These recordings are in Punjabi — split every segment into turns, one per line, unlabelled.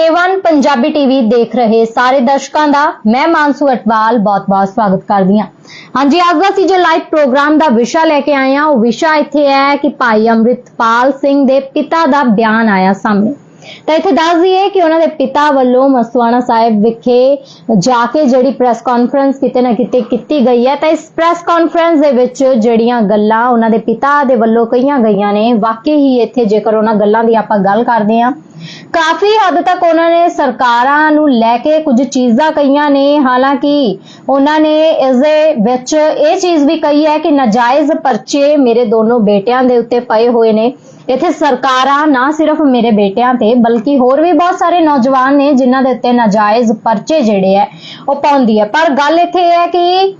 A1 ਪੰਜਾਬੀ ਟੀਵੀ ਦੇਖ ਰਹੇ ਸਾਰੇ ਦਰਸ਼ਕਾਂ ਦਾ, ਮੈਂ ਮਾਨਸੂ ਅਟਵਾਲ ਬਹੁਤ-ਬਹੁਤ ਸਵਾਗਤ ਕਰਦੀ ਹਾਂ। ਹਾਂਜੀ, ਅੱਜ ਦਾ ਅਸੀਂ ਜੋ ਲਾਈਵ ਪ੍ਰੋਗਰਾਮ ਦਾ ਵਿਸ਼ਾ ਲੈ ਕੇ ਆਏ ਹਾਂ, ਉਹ ਵਿਸ਼ਾ ਇੱਥੇ ਹੈ ਕਿ ਭਾਈ ਅੰਮ੍ਰਿਤਪਾਲ ਸਿੰਘ ਦੇ ਪਿਤਾ ਦਾ ਬਿਆਨ ਆਇਆ ਸਾਹਮਣੇ। ਤਾਂ ਇੱਥੇ ਦੱਸ ਦਈਏ ਕਿ ਉਹਨਾਂ ਦੇ ਪਿਤਾ ਵੱਲੋਂ ਮਸਵਾਣਾ ਸਾਹਿਬ ਵਿਖੇ ਜਾ ਕੇ ਜਿਹੜੀ ਪ੍ਰੈਸ ਕਾਨਫਰੰਸ ਕਿਤੇ ਨਾ ਕਿਤੇ ਕੀਤੀ ਗਈ ਹੈ। ਤਾਂ ਇਸ ਪ੍ਰੈਸ ਕਾਨਫਰੰਸ ਦੇ ਵਿੱਚ ਜਿਹੜੀਆਂ ਗੱਲਾਂ ਉਹਨਾਂ ਦੇ ਪਿਤਾ ਦੇ ਵੱਲੋਂ ਕਹੀਆਂ ਗਈਆਂ ਨੇ, ਵਾਕਈ ਹੀ ਇੱਥੇ ਜੇਕਰ ਉਹਨਾਂ ਗੱਲਾਂ ਦੀ ਆਪਾਂ ਗੱਲ ਕਰਦੇ ਹਾਂ, ਕਾਫੀ ਹੱਦ ਤੱਕ ਉਹਨਾਂ ਨੇ ਸਰਕਾਰਾਂ ਨੂੰ ਲੈ ਕੇ ਕੁਝ ਚੀਜ਼ਾਂ ਕਹੀਆਂ ਨੇ। ਹਾਲਾਂਕਿ ਉਹਨਾਂ ਨੇ ਇਸ ਦੇ ਵਿੱਚ ਇਹ ਚੀਜ਼ ਵੀ ਕਹੀ ਹੈ ਕਿ ਨਾਜਾਇਜ਼ ਪਰਚੇ ਮੇਰੇ ਦੋਨੋਂ ਬੇਟਿਆਂ ਦੇ ਉੱਤੇ ਪਏ ਹੋਏ ਨੇ। ਇੱਥੇ ਸਰਕਾਰਾਂ ਨਾ ਸਿਰਫ ਮੇਰੇ ਬੇਟਿਆਂ ਤੇ, ਬਲਕਿ ਹੋਰ ਵੀ ਬਹੁਤ ਸਾਰੇ ਨੌਜਵਾਨ ਨੇ ਜਿਨ੍ਹਾਂ ਦੇ ਉੱਤੇ ਨਾਜਾਇਜ਼ ਪਰਚੇ ਜਿਹੜੇ ਹੈ ਉਹ ਪਾਉਂਦੀ ਹੈ ਪਰ ਗੱਲ ਇੱਥੇ ਇਹ ਹੈ ਕਿ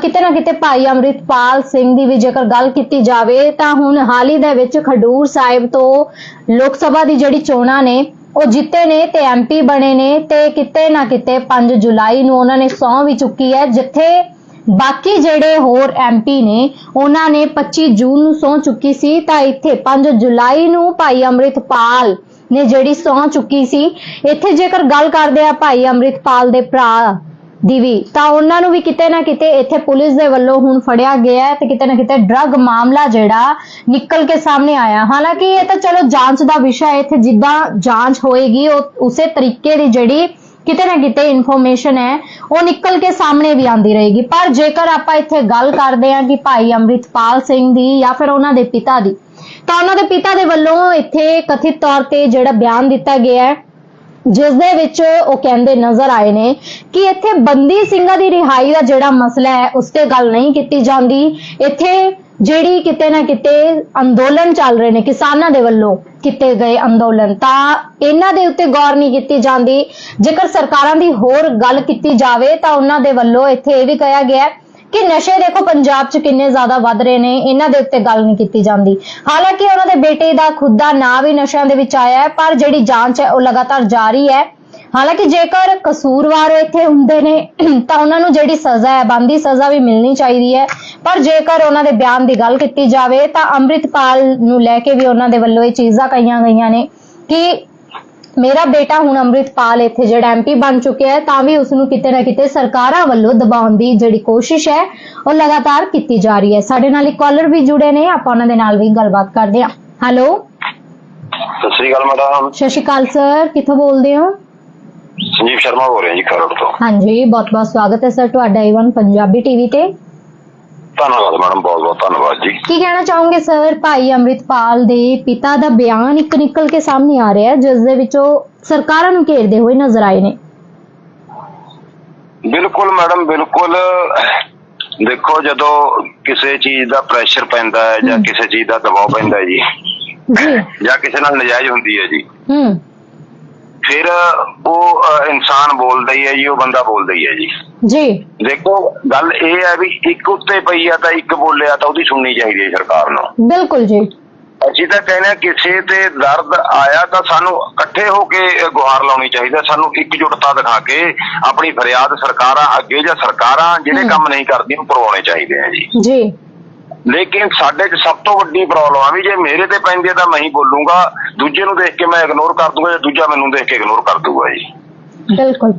ਕਿਤੇ ਨਾ ਕਿਤੇ ਭਾਈ ਅੰਮ੍ਰਿਤਪਾਲ ਸਿੰਘ ਦੀ ਵੀ ਜੇਕਰ ਗੱਲ ਕੀਤੀ ਜਾਵੇ, ਤਾਂ ਹੁਣ ਹਾਲ ਹੀ ਦੇ ਵਿੱਚ ਖਡੂਰ ਸਾਹਿਬ ਤੋਂ ਲੋਕ ਸਭਾ ਦੀ ਜਿਹੜੀ ਚੋਣਾਂ ਨੇ, ਉਹ ਜਿੱਤੇ ਨੇ ਤੇ ਐਮਪੀ ਬਣੇ ਨੇ ਤੇ ਕਿਤੇ ਨਾ ਕਿਤੇ 5 ਜੁਲਾਈ ਨੂੰ ਉਹਨਾਂ ਨੇ ਸਹੁੰ ਵੀ ਚੁੱਕੀ ਹੈ ਜਿੱਥੇ ਬਾਕੀ ਜਿਹੜੇ ਹੋਰ ਐਮਪੀ ਨੇ, ਉਹਨਾਂ ਨੇ 25 ਜੂਨ ਨੂੰ ਸਹੁੰ ਚੁੱਕੀ ਸੀ, ਤਾਂ ਇੱਥੇ 5 ਜੁਲਾਈ ਨੂੰ ਭਾਈ ਅੰਮ੍ਰਿਤਪਾਲ ਨੇ ਜਿਹੜੀ ਸਹੁੰ ਚੁੱਕੀ ਸੀ, ਇੱਥੇ ਜੇਕਰ ਗੱਲ ਕਰਦੇ ਆ ਭਾਈ ਅੰਮ੍ਰਿਤਪਾਲ ਦੇ ਭਰਾ ਦੀ ਵੀ, ਤਾਂ ਉਹਨਾਂ ਨੂੰ ਵੀ ਕਿਤੇ ਨਾ ਕਿਤੇ ਇੱਥੇ ਪੁਲਿਸ ਦੇ ਵੱਲੋਂ ਹੁਣ ਫੜਿਆ ਗਿਆ ਹੈ ਤੇ ਕਿਤੇ ਨਾ ਕਿਤੇ ਡਰੱਗ ਮਾਮਲਾ ਜਿਹੜਾ ਨਿਕਲ ਕੇ ਸਾਹਮਣੇ ਆਇਆ। ਹਾਲਾਂਕਿ ਇਹ ਤਾਂ ਚਲੋ ਜਾਂਚ ਦਾ ਵਿਸ਼ਾ ਹੈ, ਇੱਥੇ ਜਿੱਦਾਂ ਜਾਂਚ ਹੋਏਗੀ, ਉਹ ਉਸੇ ਤਰੀਕੇ ਦੀ ਜਿਹੜੀ ਕਿਤੇ ਨਾ ਕਿਤੇ ਇਨਫੋਰਮੇਸ਼ਨ ਹੈ, ਉਹ ਨਿਕਲ ਕੇ ਸਾਹਮਣੇ ਵੀ ਆਂਦੀ ਰਹੇਗੀ। ਪਰ ਜੇਕਰ ਆਪਾਂ ਇੱਥੇ ਗੱਲ ਕਰਦੇ ਹਾਂ ਕਿ ਭਾਈ ਅੰਮ੍ਰਿਤਪਾਲ ਸਿੰਘ ਦੀ ਜਾਂ ਫਿਰ ਉਹਨਾਂ ਦੇ ਪਿਤਾ ਦੀ, ਤਾਂ ਉਹਨਾਂ ਦੇ ਪਿਤਾ ਦੇ ਵੱਲੋਂ ਇੱਥੇ ਕਥਿਤ ਤੌਰ ਤੇ ਜਿਹੜਾ ਬਿਆਨ ਦਿੱਤਾ ਗਿਆ ਹੈ, ਜਿਸ ਦੇ ਵਿੱਚ ਉਹ ਕਹਿੰਦੇ ਨਜ਼ਰ ਆਏ ਨੇ ਕਿ ਇੱਥੇ ਬੰਦੀ ਸਿੰਘਾਂ ਦੀ ਰਿਹਾਈ ਦਾ ਜਿਹੜਾ ਮਸਲਾ ਹੈ, ਉਸ ਤੇ ਗੱਲ ਨਹੀਂ ਕੀਤੀ ਜਾਂਦੀ। ਇੱਥੇ ਜਿਹੜੀ ਕਿਤੇ ਨਾ ਕਿਤੇ ਅੰਦੋਲਨ ਚੱਲ ਰਹੇ ਨੇ, ਕਿਸਾਨਾਂ ਦੇ ਵੱਲੋਂ ਕੀਤੇ ਗਏ ਅੰਦੋਲਨ, ਤਾਂ ਇਹਨਾਂ ਦੇ ਉੱਤੇ ਗੌਰ ਨਹੀਂ ਕੀਤੀ ਜਾਂਦੀ। ਜੇਕਰ ਸਰਕਾਰਾਂ ਦੀ ਹੋਰ ਗੱਲ ਕੀਤੀ ਜਾਵੇ, ਤਾਂ ਉਹਨਾਂ ਦੇ ਵੱਲੋਂ ਇੱਥੇ ਇਹ ਵੀ ਕਿਹਾ ਗਿਆ ਕਿ ਨਸ਼ੇ ਦੇਖੋ ਪੰਜਾਬ 'ਚ ਕਿੰਨੇ ਜ਼ਿਆਦਾ ਵੱਧ ਰਹੇ ਨੇ, ਇਹਨਾਂ ਦੇ ਉੱਤੇ ਗੱਲ ਨਹੀਂ ਕੀਤੀ ਜਾਂਦੀ। ਹਾਲਾਂਕਿ ਉਹਨਾਂ ਦੇ ਬੇਟੇ ਦਾ ਖੁਦ ਦਾ ਨਾਂ ਵੀ ਨਸ਼ਿਆਂ ਦੇ ਵਿੱਚ ਆਇਆ ਹੈ, ਪਰ ਜਿਹੜੀ ਜਾਂਚ ਹੈ, ਉਹ ਲਗਾਤਾਰ ਜਾਰੀ ਹੈ। ਹਾਲਾਂਕਿ ਜੇਕਰ ਕਸੂਰਵਾਰ ਇੱਥੇ ਹੁੰਦੇ ਨੇ ਤਾਂ ਉਹਨਾਂ ਨੂੰ ਜਿਹੜੀ ਸਜ਼ਾ ਹੈ ਬੰਦੀ ਸਜ਼ਾ ਵੀ ਮਿਲਣੀ ਚਾਹੀਦੀ ਹੈ। ਪਰ ਜੇਕਰ ਉਹਨਾਂ ਦੇ ਬਿਆਨ ਦੀ ਗੱਲ ਕੀਤੀ ਜਾਵੇ ਤਾਂ ਅੰਮ੍ਰਿਤਪਾਲ ਨੂੰ ਲੈ ਕੇ ਵੀ ਉਹਨਾਂ ਦੇ ਵੱਲੋਂ ਇਹ ਚੀਜ਼ਾਂ ਕਹੀਆਂ ਗਈਆਂ ਨੇ ਕਿ ਮੇਰਾ ਬੇਟਾ ਹੁਣ ਅੰਮ੍ਰਿਤਪਾਲ ਇੱਥੇ ਜਿਹੜਾ ਐਮਪੀ ਬਣ ਚੁੱਕਿਆ ਹੈ ਤਾਂ ਵੀ ਉਸ ਨੂੰ ਕਿਤੇ ਨਾ ਕਿਤੇ ਸਰਕਾਰਾਂ ਵੱਲੋਂ ਦਬਾਉਣ ਦੀ ਜਿਹੜੀ ਕੋਸ਼ਿਸ਼ ਹੈ ਉਹ ਲਗਾਤਾਰ ਕੀਤੀ ਜਾ ਰਹੀ ਹੈ। ਸਾਡੇ ਨਾਲ ਇੱਕ ਕਾਲਰ ਵੀ ਜੁੜੇ ਨੇ ਆਪਾਂ ਉਹਨਾਂ ਦੇ ਨਾਲ ਵੀ ਗੱਲਬਾਤ ਕਰਦੇ ਹਾਂ। ਹੈਲੋ
ਸਤਿ ਸ੍ਰੀ ਅਕਾਲ ਮੈਡਮ।
ਸਤਿ ਸ਼੍ਰੀ ਅਕਾਲ ਸਰ ਕਿੱਥੋਂ ਬੋਲਦੇ ਹੋ?
ਸੰਜੀਵ ਸ਼ਰਮਾ ਬੋਲ ਰਿਹਾ ਜੀ ਖਰੜ ਤੋਂ।
ਹਾਂਜੀ ਬਹੁਤ ਬਹੁਤ ਸਵਾਗਤ ਹੈ ਸਰ ਤੁਹਾਡਾ ਈਵਨ ਪੰਜਾਬੀ ਟੀਵੀ ਤੇ।
ਧੰਨਵਾਦ ਮੈਡਮ ਬਹੁਤ ਬਹੁਤ ਧੰਨਵਾਦ ਜੀ।
ਕੀ ਕਹਿਣਾ ਚਾਹੋਗੇ ਸਰ? ਭਾਈ ਅੰਮ੍ਰਿਤਪਾਲ ਦੇ ਪਿਤਾ ਦਾ ਬਿਆਨ ਇੱਕ ਨਿਕਲ ਕੇ ਸਾਹਮਣੇ ਆ ਰਿਹਾ ਹੈ ਜਿਸ ਦੇ ਵਿੱਚ ਉਹ ਸਰਕਾਰਾਂ ਨੂੰ ਘੇਰਦੇ ਹੋਏ ਨਜ਼ਰ ਆਏ ਨੇ।
ਬਿਲਕੁਲ ਮੈਡਮ ਬਿਲਕੁਲ। ਦੇਖੋ ਜਦੋਂ ਕਿਸੇ ਚੀਜ਼ ਦਾ ਪ੍ਰੈਸ਼ਰ ਪੈਂਦਾ ਹੈ ਜਾਂ। ਕਿਸੇ ਚੀਜ਼ ਦਾ ਦਬਾਅ ਪੈਂਦਾ ਹੈ ਜੀ
ਜੀ।
ਜਾਂ ਕਿਸੇ ਨਾਲ ਨਜਾਇਜ਼ ਹੁੰਦੀ ਹੈ ਜੀ
ਹੂੰ।
ਫਿਰ ਉਹ ਇਨਸਾਨ ਬੋਲਦਾ ਹੀ ਹੈ ਜੀ ਉਹ ਬੰਦਾ ਬੋਲਦਾ ਹੀ ਹੈ ਜੀ।
ਜੀ।
ਦੇਖੋ ਗੱਲ ਇਹ ਹੈ ਵੀ ਇੱਕ ਉੱਤੇ ਪਈ ਆ ਤਾਂ ਇੱਕ ਬੋਲਿਆ ਤਾਂ ਉਹਦੀ ਸੁਣਨੀ ਚਾਹੀਦੀ ਹੈ ਸਰਕਾਰ ਨੂੰ।
ਬਿਲਕੁਲ ਜੀ।
ਅਸੀਂ ਤਾਂ ਕਹਿੰਦੇ ਕਿਸੇ ਤੇ ਦਰਦ ਆਇਆ ਤਾਂ ਸਾਨੂੰ ਇਕੱਠੇ ਹੋ ਕੇ ਗੁਹਾਰ ਲਾਉਣੀ ਚਾਹੀਦੀ ਹੈ। ਸਾਨੂੰ ਇਕਜੁੱਟਤਾ ਦਿਖਾ ਕੇ ਆਪਣੀ ਫਰਿਆਦ ਸਰਕਾਰਾਂ ਅੱਗੇ ਜਾਂ ਸਰਕਾਰਾਂ ਜਿਹੜੇ। ਕੰਮ ਨਹੀਂ ਕਰਦੀਆਂ ਉਹ ਕਰਵਾਉਣੇ ਚਾਹੀਦੇ ਆ ਜੀ।
ਜੀ।
ਲੇਕਿਨ ਸਾਡੇ 'ਚ ਸਭ ਤੋਂ ਵੱਡੀ ਪ੍ਰੋਬਲਮ ਆ ਵੀ ਜੇ ਮੇਰੇ ਤੇ ਪੈਂਦੀ ਤਾਂ ਮੈਂ ਹੀ ਬੋਲੂੰਗਾ। ਦੂਜੇ ਨੂੰ ਦੇਖ ਕੇ ਮੈਂ ਇਗਨੋਰ ਕਰ ਦੂੰਗਾ ਜਾਂ ਦੂਜਾ ਮੈਨੂੰ ਦੇਖ ਕੇ ਇਗਨੋਰ ਕਰ ਦੂੰਗਾ ਜੀ।
ਬਿਲਕੁਲ।